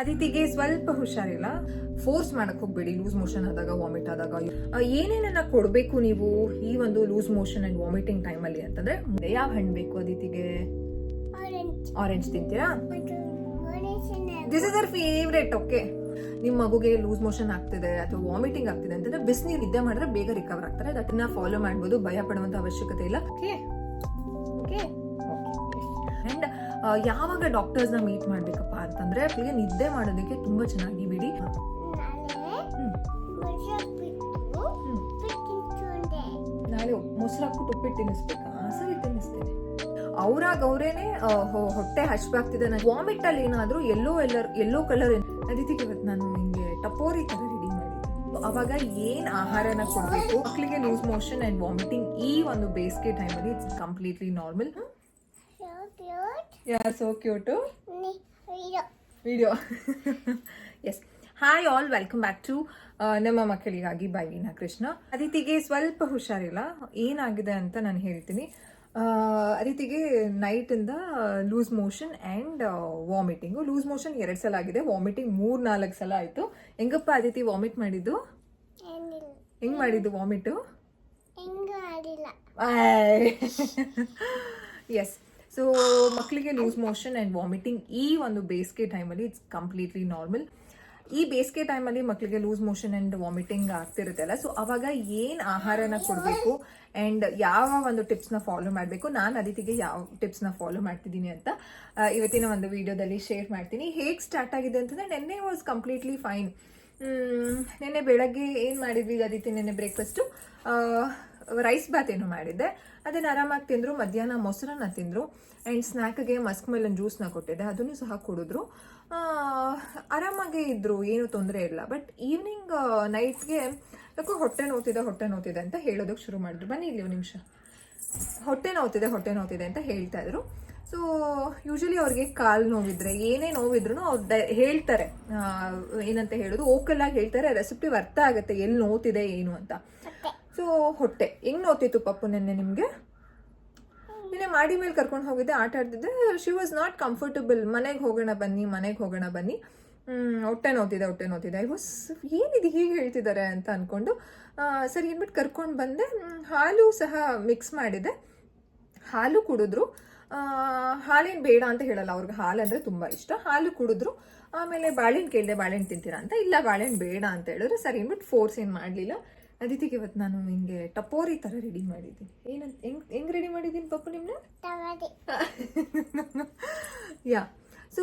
ಅದಿತಿಗೆ ಸ್ವಲ್ಪ ಹುಷಾರಿಲ್ಲ. ಫೋರ್ಸ್ ಮಾಡಕ್ ಹೋಗ್ಬೇಡಿ ಲೂಸ್ ಮೋಷನ್ ಆದಾಗ ವಾಮಿಟ್ ಆದಾಗ. ಏನೇನನ್ನ ಕೊಡ್ಬೇಕು ನೀವು ಈ ಒಂದು ಲೂಸ್ ಮೋಷನ್ ಅಂಡ್ ವಾಮಿಟಿಂಗ್ ಟೈಮಲ್ಲಿ ಅಂತಂದ್ರೆ ಯಾವ ಹಣ್ಣು ಬೇಕು ಅದಿತಿಗೆ. ಆರೆಂಜ್ ತಿಂತೀರಾ? This is her favourite okay ನಿಮ್ಮ ಮಗುಗೆ ಲೂಸ್ ಮೋಷನ್ ಆಗ್ತಿದೆ ಅಥವಾ ವಾಮಿಟಿಂಗ್ ಆಗ್ತಿದೆ ಅಂತಂದ್ರೆ ಬಿಸಿನೀರು ಇದ್ದೇ ಮಾಡಿದ್ರೆ ಬೇಗ ರಿಕವರ್ ಆಗ್ತಾರೆ. ಅದನ್ನ ಫಾಲೋ ಮಾಡ್ಬೋದು ಭಯ ಪಡುವಂತ ಅವಶ್ಯಕತೆ ಇಲ್ಲ ಓಕೆ ಯಾವಾಗ ಡಾಕ್ಟರ್ಸ್ನ ಮೀಟ್ ಮಾಡ್ಬೇಕಪ್ಪ ಅಂತಂದ್ರೆ ಬೇಗ ನಿದ್ದೆ ಮಾಡೋದಕ್ಕೆ ತುಂಬಾ ಚೆನ್ನಾಗಿ ಬಿಡಿ. ನಾಳೆ ಮೊಸರಾಕ್ಬಿಟ್ಟು ಉಪ್ಪಿಟ್ಟು ತಿನ್ನಿಸ್ಬೇಕಾ. ಸರಿ ತಿನ್ನಿಸ್ತೇನೆ. ಅವ್ರಾಗ ಅವರೇನೆ ಹೊಟ್ಟೆ ಹಶ್ವಾಗ್ತಿದೆ ನಾನು ವಾಮಿಟ್ ಅಲ್ಲಿ ಏನಾದ್ರೂ ಎಲ್ಲೋ ಎಲ್ಲರ್ ಎಲ್ಲೋ ಕಲರ್ ಅದಕ್ಕೆ ಇವತ್ತು ನಾನು ನಿಮಗೆ ಟಪೋರಿ ತರ ರೆಡಿ ಮಾಡಿದ್ದೀನಿ. ಅವಾಗ ಏನ್ ಆಹಾರನ ಕೊಡ್ಬೇಕು? ಮಕ್ಕಳಿಗೆ ಲೂಸ್ ಮೋಷನ್ ಅಂಡ್ ವಾಮಿಟಿಂಗ್ ಈ ಒಂದು ಬೇಸಿಗೆ ಟೈಮಲ್ಲಿ it's completely normal yeah so cute video yes hi all welcome back to ನಮ್ಮ ಮಕ್ಕಳಿಗಾಗಿ ಬೈ ವೀನಾ ಕೃಷ್ಣ ಅದಿತಿಗೆ ಸ್ವಲ್ಪ ಹುಷಾರಿಲ್ಲ. ಏನಾಗಿದೆ ಅಂತ ನಾನು ಹೇಳ್ತೀನಿ. ಅದಿತಿಗೆ ನೈಟಿಂದ loose motion and vomiting loose motion ಎರಡು ಸಲ ಆಗಿದೆ. ವಾಮಿಟಿಂಗ್ ಮೂರು ನಾಲ್ಕು ಸಲ ಆಯಿತು. ಹೆಂಗಪ್ಪ ಅದಿತಿ ವಾಮಿಟ್ ಮಾಡಿದ್ದು? ಹೆಂಗೆ ಮಾಡಿದ್ದು ವಾಮಿಟು ಎಸ್ ಸೊ ಮಕ್ಕಳಿಗೆ ಲೂಸ್ ಮೋಷನ್ ಆ್ಯಂಡ್ ವಾಮಿಟಿಂಗ್ ಈ ಒಂದು ಬೇಸಿಗೆ ಟೈಮಲ್ಲಿ ಇಟ್ಸ್ ಕಂಪ್ಲೀಟ್ಲಿ ನಾರ್ಮಲ್ ಈ ಬೇಸಿಗೆ ಟೈಮಲ್ಲಿ ಮಕ್ಕಳಿಗೆ ಲೂಸ್ ಮೋಷನ್ ಆ್ಯಂಡ್ ವಾಮಿಟಿಂಗ್ ಆಗ್ತಿರುತ್ತಲ್ಲ ಸೊ ಅವಾಗ ಏನು ಆಹಾರನ ಕೊಡಬೇಕು ಆ್ಯಂಡ್ ಯಾವ ಒಂದು ಟಿಪ್ಸ್ನ ಫಾಲೋ ಮಾಡಬೇಕು? ನಾನು ಅದಿತಿಗೆ ಯಾವ ಟಿಪ್ಸ್ನ ಫಾಲೋ ಮಾಡ್ತಿದ್ದೀನಿ ಅಂತ ಇವತ್ತಿನ ಒಂದು ವಿಡಿಯೋದಲ್ಲಿ ಶೇರ್ ಮಾಡ್ತೀನಿ. ಹೇಗೆ ಸ್ಟಾರ್ಟ್ ಆಗಿದೆ ಅಂತಂದರೆ, ನೆನ್ನೆ ವಾಸ್ ಕಂಪ್ಲೀಟ್ಲಿ ಫೈನ್ ನೆನ್ನೆ ಬೆಳಗ್ಗೆ ಏನು ಮಾಡಿದ್ವಿ ಅದಿತಿ? ನೆನ್ನೆ ಬ್ರೇಕ್ಫಾಸ್ಟು ರೈಸ್ ಬಾತ್ ಏನು ಮಾಡಿದ್ದೆ. ಅದನ್ನು ಆರಾಮಾಗಿ ತಿಂದರು, ಮಧ್ಯಾಹ್ನ ಮೊಸರನ್ನ ತಿಂದರು ಆ್ಯಂಡ್ ಸ್ನ್ಯಾಕ್ಗೆ ಮಸ್ಕ್ ಮೆಲನ್ ಜ್ಯೂಸ್ನ ಕೊಟ್ಟಿದ್ದೆ. ಅದನ್ನು ಸಹ ಕುಡಿದ್ರು. ಆರಾಮಾಗೇ ಇದ್ದರು ಏನು ತೊಂದರೆ ಇಲ್ಲ. ಬಟ್ ಈವ್ನಿಂಗ್ ನೈಟ್ಗೆ ಯಾಕೋ ಹೊಟ್ಟೆ ನೋತಿದೆ ಹೊಟ್ಟೆ ನೋತಿದೆ ಅಂತ ಹೇಳೋದಕ್ಕೆ ಶುರು ಮಾಡಿದ್ರು. ಬನ್ನಿ ಇಲ್ಲಿ ನಿಮಿಷ. ಹೊಟ್ಟೆ ನೋತಿದೆ ಹೊಟ್ಟೆ ನೋತಿದೆ ಅಂತ ಹೇಳ್ತಾ ಇದ್ರು. ಸೊ ಯೂಶಲಿ ಅವ್ರಿಗೆ ಕಾಲು ನೋವಿದ್ರೆ, ಏನೇ ನೋವಿದ್ರು ಅವ್ರು ದ ಹೇಳ್ತಾರೆ. ಏನಂತ ಹೇಳೋದು ಓಕಲ್ ಆಗಿ ಹೇಳ್ತಾರೆ ರೆಸಿಪಿ ಅರ್ಥ ಆಗುತ್ತೆ ಎಲ್ಲಿ ನೋತಿದೆ ಏನು ಅಂತ. ಸೊ ಹೊಟ್ಟೆ. ಹೆಂಗ್ ನೋತಿತ್ತು ಪಪ್ಪು ನೆನ್ನೆ ನಿಮಗೆ? ನಿನ್ನೆ ಮಾಡಿ ಮೇಲೆ ಕರ್ಕೊಂಡು ಹೋಗಿದ್ದೆ, ಆಟ ಆಡ್ತಿದ್ದೆ. ಶಿ ವಾಸ್ ನಾಟ್ ಕಂಫರ್ಟಬಲ್ ಮನೆಗೆ ಹೋಗೋಣ ಬನ್ನಿ, ಮನೆಗೆ ಹೋಗೋಣ ಬನ್ನಿ. ಹೊಟ್ಟೆ ನೋತಿದೆ ಹೊಟ್ಟೆ ನೋತಿದೆ. ಐ ವಾಸ್ ಏನಿದೆ ಹೀಗೆ ಹೇಳ್ತಿದ್ದಾರೆ ಅಂತ ಅಂದ್ಕೊಂಡು ಸರಿ ಏನ್ಬಿಟ್ಟು ಕರ್ಕೊಂಡು ಬಂದೆ. ಹಾಲು ಸಹ ಮಿಕ್ಸ್ ಮಾಡಿದೆ. ಹಾಲು ಕುಡಿದ್ರು. ಹಾಲೇನು ಬೇಡ ಅಂತ ಹೇಳಲ್ಲ ಅವ್ರಿಗೆ. ಹಾಲು ಅಂದರೆ ತುಂಬ ಇಷ್ಟ. ಹಾಲು ಕುಡಿದ್ರು. ಆಮೇಲೆ ಬಾಳೆಹಣ್ಣು ಕೇಳಿದೆ, ಬಾಳೆಹಣ್ಣು ತಿಂತೀರಾ ಅಂತ. ಇಲ್ಲ, ಬಾಳೆಹಣ್ಣು ಬೇಡ ಅಂತ ಹೇಳಿದ್ರೆ. ಸರಿ ಅಂದ್ಬಿಟ್ಟು ಫೋರ್ಸ್ ಏನು ಮಾಡಲಿಲ್ಲ. ಅದಕ್ಕೆ ಇವತ್ತು ನಾನು ಹಿಂಗೆ ಟಪೋರಿ ಥರ ರೆಡಿ ಮಾಡಿದ್ದೀನಿ. ಏನಂತ ಹೆಂಗ್ ಹೆಂಗ್ ರೆಡಿ ಮಾಡಿದ್ದೀನಿ ಪಪ್ಪು ನಿಮ್ಮನ್ನ ಯಾ ಸೊ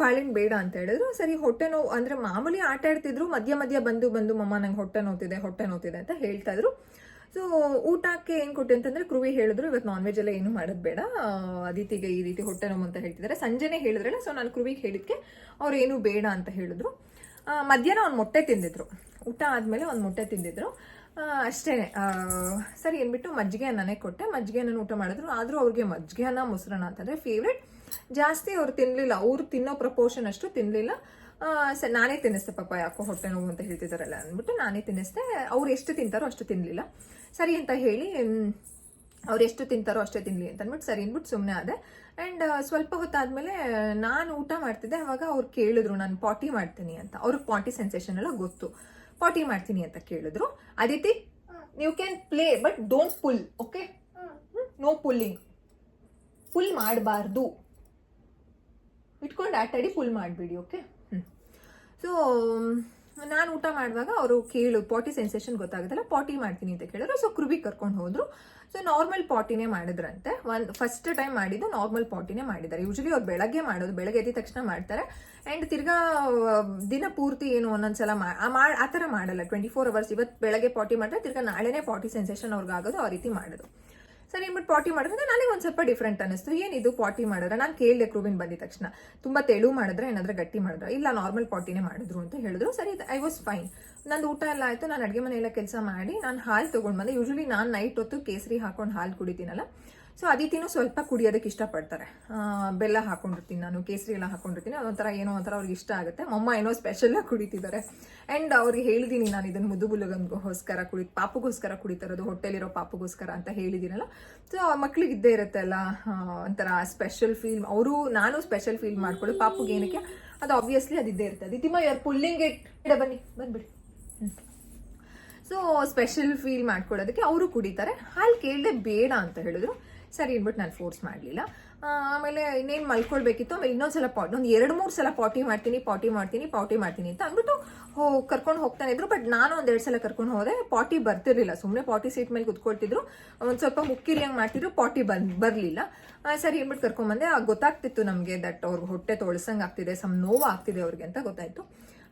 ಬಾಳೆಹಣ್ಣು ಬೇಡ ಅಂತ ಹೇಳಿದ್ರು. ಸರಿ ಹೊಟ್ಟೆ ನೋವು ಅಂದರೆ ಮಾಮೂಲಿ ಆಟ ಆಡ್ತಿದ್ರು ಮಧ್ಯ ಮಧ್ಯ ಬಂದು ಬಂದು ಮಮ್ಮ ನಂಗೆ ಹೊಟ್ಟೆ ನೋತಿದೆ ಹೊಟ್ಟೆ ನೋತಿದೆ ಅಂತ ಹೇಳ್ತಾ ಇದ್ರು. ಸೊ ಊಟಕ್ಕೆ ಏನು ಕೊಟ್ಟೆ ಅಂತಂದ್ರೆ ಕೃವಿ ಹೇಳಿದ್ರು ಇವತ್ತು ನಾನ್ ವೆಜ್ ಎಲ್ಲ ಏನು ಮಾಡೋದು ಬೇಡ. ಅದಿತಿಗೆ ಈ ರೀತಿ ಹೊಟ್ಟೆ ನೋವು ಅಂತ ಹೇಳ್ತಿದ್ದಾರೆ. ಸಂಜೆನೇ ಹೇಳಿದ್ರಲ್ಲ ಸೊ ನಾನು ಕೃವಿಗೆ ಹೇಳಿದ್ಕೆ ಅವ್ರು ಏನು ಬೇಡ ಅಂತ ಹೇಳಿದ್ರು. ಮಧ್ಯಾಹ್ನ ಒಂದು ಮೊಟ್ಟೆ ತಿಂದಿದ್ರು. ಊಟ ಆದಮೇಲೆ ಒಂದು ಮೊಟ್ಟೆ ತಿಂದಿದ್ರು. ಅಷ್ಟೇ ಸರಿ ಅಂದ್ಬಿಟ್ಟು ಮಜ್ಜಿಗೆ ಅನ್ನನೇ ಕೊಟ್ಟೆ. ಮಜ್ಜಿಗೆ ಅನ್ನ ಊಟ ಮಾಡಿದ್ರು. ಆದರೂ ಅವ್ರಿಗೆ ಮಜ್ಜಿಗೆ ಅನ್ನ ಮೊಸರನ್ನ ಅಂತಂದರೆ ಫೇವ್ರೆಟ್ ಜಾಸ್ತಿ ಅವ್ರು ತಿನ್ನಲಿಲ್ಲ ಅವ್ರು ತಿನ್ನೋ ಪ್ರಪೋರ್ಷನ್ ಅಷ್ಟು ತಿನ್ನಲಿಲ್ಲ ಸ ನಾನೇ ತಿನ್ನಿಸ್ತೆ ಪಾಪ ಯಾಕೋ ಹೊಟ್ಟೆ ನೋವು ಅಂತ ಹೇಳ್ತಿದ್ದಾರಲ್ಲ ಅಂದ್ಬಿಟ್ಟು ನಾನೇ ತಿನ್ನಿಸ್ದೆ. ಅವ್ರು ಎಷ್ಟು ತಿಂತಾರೋ ಅಷ್ಟು ತಿನ್ನಲಿಲ್ಲ ಸರಿ ಅಂತ ಹೇಳಿ ಅವ್ರು ಎಷ್ಟು ತಿಂತಾರೋ ಅಷ್ಟೇ ತಿನ್ನಲಿ ಅಂತ ಅಂದ್ಬಿಟ್ಟು ಸರಿ ಅಂದ್ಬಿಟ್ಟು ಸುಮ್ಮನೆ ಆದೆ. ಆ್ಯಂಡ್ ಸ್ವಲ್ಪ ಹೊತ್ತಾದಮೇಲೆ ನಾನು ಊಟ ಮಾಡ್ತಿದ್ದೆ. ಅವಾಗ ಅವ್ರು ಕೇಳಿದ್ರು, ನಾನು ಪಾಟಿ ಮಾಡ್ತೀನಿ ಅಂತ. ಅವ್ರಿಗೆ ಪಾಟಿ ಸೆನ್ಸೇಷನ್ ಎಲ್ಲ ಗೊತ್ತು. ಪಾಟಿ ಮಾಡ್ತೀನಿ ಅಂತ ಕೇಳಿದ್ರು. Aditi you can play but don't pull okay no pulling pull ಮಾಡಬಾರ್ದು. ಇಟ್ಕೊಂಡು ಆಟಾಡಿ ಪುಲ್ ಮಾಡಿಬಿಡಿ ಓಕೆ ಸೊ ನಾನು ಊಟ ಮಾಡುವಾಗ ಅವರು ಕೇಳು, ಪಾಟಿ ಸೆನ್ಸೇಷನ್ ಗೊತ್ತಾಗುತ್ತಲ್ಲ, ಪಾಟಿ ಮಾಡ್ತೀನಿ ಅಂತ ಕೇಳಿದ್ರು. ಸೊ ಕೃಬಿ ಕರ್ಕೊಂಡು ಹೋದ್ರು. ಸೊ ನಾರ್ಮಲ್ ಪಾಟಿನೇ ಮಾಡಿದ್ರಂತೆ. ಒಂದು ಫಸ್ಟ್ ಟೈಮ್ ಮಾಡಿದ್ದು ನಾರ್ಮಲ್ ಪಾಟಿನೇ ಮಾಡಿದ್ದಾರೆ. ಯೂಶಲಿ ಅವ್ರು ಬೆಳಗ್ಗೆ ಮಾಡೋದು, ಬೆಳಗ್ಗೆ ಎದ್ದ ತಕ್ಷಣ ಮಾಡ್ತಾರೆ. ಆ್ಯಂಡ್ ತಿರ್ಗಾ, ದಿನ ಪೂರ್ತಿ ಏನು ಒಂದೊಂದ್ಸಲ ಆ ಥರ ಮಾಡಲ್ಲ. ಟ್ವೆಂಟಿ ಫೋರ್ ಅವರ್ಸ್ ಇವತ್ತು ಬೆಳಗ್ಗೆ ಪಾಟಿ ಮಾಡಿದ್ರೆ ತಿರ್ಗಾ ನಾಳೆನೇ ಪಾಟಿ ಸೆನ್ಸೇಷನ್ ಅವ್ರಿಗಾಗೋದು, ಆ ರೀತಿ ಮಾಡೋದು. ಸರಿ ಏನ್ಬಿಟ್ಟು ಪಾಟಿ ಮಾಡಿದ್ರೆ ನನಗೆ ಒಂದು ಸ್ವಲ್ಪ ಡಿಫ್ರೆಂಟ್ ಅನಿಸ್ತು. ಏನಿದು ಪಾಟಿ ಮಾಡಿದ್ರೆ? ನಾನು ಕೇಳಿದೆ ಕ್ರೂಬಿನ್ ಬಂದಿದ ತಕ್ಷಣ. ತುಂಬ ತೆಳು ಮಾಡಿದ್ರೆ, ಏನಾದ್ರೆ ಗಟ್ಟಿ ಮಾಡಿದ್ರೆ. ಇಲ್ಲ ನಾರ್ಮಲ್ ಪಾಟಿನೇ ಮಾಡಿದ್ರು ಅಂತ ಹೇಳಿದ್ರು. ಸರಿ ಐ ವಾಸ್ ಫೈನ್ ನಂದು ಊಟ ಎಲ್ಲ ಆಯಿತು. ನಾನು ಅಡುಗೆ ಮನೆಯೆಲ್ಲ ಕೆಲಸ ಮಾಡಿ, ನಾನು ಹಾಲು ತೊಗೊಂಡು ಬಂದೆ. ಯೂಶಲಿ ನಾನು ನೈಟ್ ಹೊತ್ತು ಕೇಸರಿ ಹಾಕೊಂಡು ಹಾಲು ಕುಡಿತೀನಲ್ಲ. ಸೊ ಅದಿತಿನೂ ಸ್ವಲ್ಪ ಕುಡಿಯೋದಕ್ಕೆ ಇಷ್ಟಪಡ್ತಾರೆ. ಆ, ಬೆಲ್ಲ ಹಾಕೊಂಡಿರ್ತೀನಿ ನಾನು ಕೇಸರಿ ಎಲ್ಲ ಹಾಕೊಂಡಿರ್ತೀನಿ. ಅದೊಂಥರ ಏನೋ ಒಂಥರ ಅವ್ರಿಗೆ ಇಷ್ಟ ಆಗುತ್ತೆ. ಮಮ್ಮ ಏನೋ ಸ್ಪೆಷಲಾಗಿ ಕುಡಿತಿದ್ದಾರೆ. ಆ್ಯಂಡ್ ಅವ್ರಿಗೆ ಹೇಳಿದ್ದೀನಿ ನಾನು ಇದನ್ನು ಮುದ್ದು ಬುಲಗನ್ಗೋಸ್ಕರ ಕುಡಿ ಪಾಪಗೋಸ್ಕರ ಕುಡಿತಾ ಇರೋದು ಹೊಟ್ಟೆಲಿರೋ ಪಾಪಗೋಸ್ಕರ ಅಂತ ಹೇಳಿದ್ದೀನಲ್ಲ ಸೊ ಮಕ್ಳಿಗೆ ಇದ್ದೇ ಇರುತ್ತೆ ಅಲ್ಲ ಆ, ಒಂಥರ ಸ್ಪೆಷಲ್ ಫೀಲ್ ಅವರು ನಾನು ಸ್ಪೆಷಲ್ ಫೀಲ್ ಮಾಡ್ಕೊಳ್ಳಿ. ಪಾಪುಗೆ ಏನಕ್ಕೆ? ಅದು ಆಬ್ವಿಯಸ್ಲಿ ಅದು ಇದ್ದೇ ಇರ್ತದೆ ದಿತಿಮ ಯಾರು ಪುಲ್ಲಿಂಗ್ ಇಟ್ ಬನ್ನಿ ಬಂದ್ಬಿಡಿ. ಸೊ ಸ್ಪೆಷಲ್ ಫೀಲ್ ಮಾಡ್ಕೊಳ್ಳೋದಕ್ಕೆ ಅವರು ಕುಡಿತಾರೆ. ಹಾಲು ಕೇಳದೆ ಬೇಡ ಅಂತ ಹೇಳಿದ್ರು. ಸರಿ ಅಂದ್ಬಿಟ್ಟು ನಾನು ಫೋರ್ಸ್ ಮಾಡಲಿಲ್ಲ. ಆಮೇಲೆ ಇನ್ನೇನು ಮಲ್ಕೊಳ್ಬೇಕಿತ್ತು? ಆಮೇಲೆ ಇನ್ನೊಂದ್ಸಲ ಪಾಟ್ ಒಂದು ಎರಡು ಮೂರು ಸಲ ಪಾಟಿ ಮಾಡ್ತೀನಿ ಪಾಟಿ ಮಾಡ್ತೀನಿ ಪಾಟಿ ಮಾಡ್ತೀನಿ ಅಂತ ಅಂದ್ಬಿಟ್ಟು ಹೋ, ಕರ್ಕೊಂಡು ಹೋಗ್ತಾನೆ ಇದ್ರು. ಬಟ್ ನಾನು ಒಂದೆರಡು ಸಲ ಕರ್ಕೊಂಡು ಹೋದೆ ಪಾಟಿ ಬರ್ತಿರ್ಲಿಲ್ಲ. ಸುಮ್ಮನೆ ಪಾಟಿ ಸೀಟ್ ಮೇಲೆ ಕುತ್ಕೊಳ್ತಿದ್ರು. ಒಂದು ಸ್ವಲ್ಪ ಮುಕ್ಕಿರಿಯಂಗೆ ಮಾಡ್ತಿದ್ರು ಪಾಟಿ ಬನ್ ಬರಲಿಲ್ಲ. ಸರಿ ಅಂದ್ಬಿಟ್ಟು ಕರ್ಕೊಂಬಂದೆ ಗೊತ್ತಾಗ್ತಿತ್ತು ನಮಗೆ ದಟ್ ಅವ್ರಿಗೆ ಹೊಟ್ಟೆ ತೊಳಸಂಗೆ ಆಗ್ತಿದೆ ಸಮ್ ನೋವು ಆಗ್ತಿದೆ ಅವ್ರಿಗೆ ಅಂತ ಗೊತ್ತಾಯ್ತು.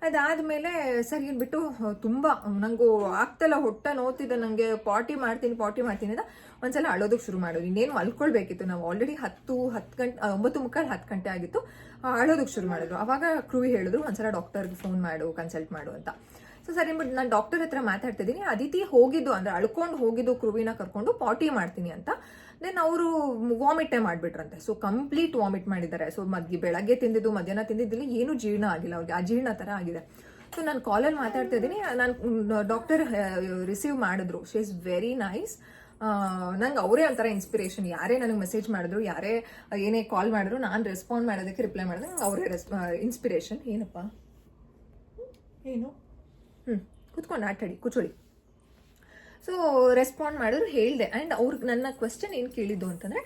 ಅದಾದ್ಮೇಲೆ, ಸರಿ ಬಿಟ್ಟು ತುಂಬ, ನಂಗೂ ಆಗ್ತಲ್ಲ ಹೊಟ್ಟೆ ನೋತಿದೆ ನನಗೆ ಪಾಟಿ ಮಾಡ್ತೀನಿ ಪಾಟಿ ಮಾಡ್ತೀನಿ ಅಂತ ಒಂದ್ಸಲ ಅಳೋದಕ್ಕೆ ಶುರು ಮಾಡೋದು ಇನ್ನೇನು ಮಲ್ಕೊಳ್ಬೇಕಿತ್ತು ನಾವು ಆಲ್ರೆಡಿ ಹತ್ತು ಹತ್ತು ಗಂಟೆ ಒಂಬತ್ತು ಮುಕ್ಕಾಲು ಹತ್ತು ಗಂಟೆ ಆಗಿತ್ತು. ಅಳೋದಕ್ಕೆ ಶುರು ಮಾಡಿದ್ರು ಅವಾಗ ಕ್ರೂವಿ ಹೇಳಿದ್ರು, ಒಂದ್ಸಲ ಡಾಕ್ಟರ್ಗೆ ಫೋನ್ ಮಾಡು ಕನ್ಸಲ್ಟ್ ಮಾಡು ಅಂತ. ಸೊ ಸರಿ ಬಟ್ ನಾನು ಡಾಕ್ಟರ್ ಹತ್ರ ಮಾತಾಡ್ತಿದ್ದೀನಿ. ಅದಿತಿ ಹೋಗಿದ್ದು, ಅಂದ್ರೆ ಅಳ್ಕೊಂಡು ಹೋಗಿದ್ದು ಕ್ರೂವಿನ ಕರ್ಕೊಂಡು ಪಾಟಿ ಮಾಡ್ತೀನಿ ಅಂತ. ದೆನ್ ಅವರು ವಾಮಿಟೇ ಮಾಡಿಬಿಟ್ರಂತೆ. ಸೊ ಕಂಪ್ಲೀಟ್ ವಾಮಿಟ್ ಮಾಡಿದ್ದಾರೆ. ಸೊ ಮದ್ಗೆ, ಬೆಳಗ್ಗೆ ತಿಂದಿದ್ದು, ಮಧ್ಯಾಹ್ನ ತಿಂದಿದ್ದಿಲ್ಲ ಏನು ಜೀರ್ಣ ಆಗಿಲ್ಲ ಅವ್ರಿಗೆ. ಅಜೀರ್ಣ ಥರ ಆಗಿದೆ. ಸೊ ನಾನು ಕಾಲಲ್ಲಿ ಮಾತಾಡ್ತಾ ಇದ್ದೀನಿ. ನಾನು ಡಾಕ್ಟರ್ ರಿಸೀವ್ ಮಾಡಿದ್ರು. ಶಿ ಇಸ್ ವೆರಿ ನೈಸ್ ನಂಗೆ ಅವರೇ ಒಂಥರ ಇನ್ಸ್ಪಿರೇಷನ್ ಯಾರೇ ನನಗೆ ಮೆಸೇಜ್ ಮಾಡಿದ್ರು, ಯಾರೇ, ಏನೇ ಕಾಲ್ ಮಾಡಿದ್ರು, ನಾನು ರೆಸ್ಪಾಂಡ್ ಮಾಡೋದಕ್ಕೆ ರಿಪ್ಲೈ ಮಾಡಿದೆ. ಅವರೇ ರೆಸ್ ಇನ್ಸ್ಪಿರೇಷನ್ ಏನಪ್ಪ? ಏನು? ಹ್ಞೂ ಕುತ್ಕೊಂಡು ಆಟಾಡಿ, ಕೂತ್ಕೊಳ್ಳಿ. ಸೊ ರೆಸ್ಪಾಂಡ್ ಮಾಡಿದ್ರು, ಹೇಳಿದೆ. ಆ್ಯಂಡ್ ಅವ್ರಿಗೆ ನನ್ನ ಕ್ವೆಶನ್ ಏನು ಕೇಳಿದ್ದು ಅಂತಂದರೆ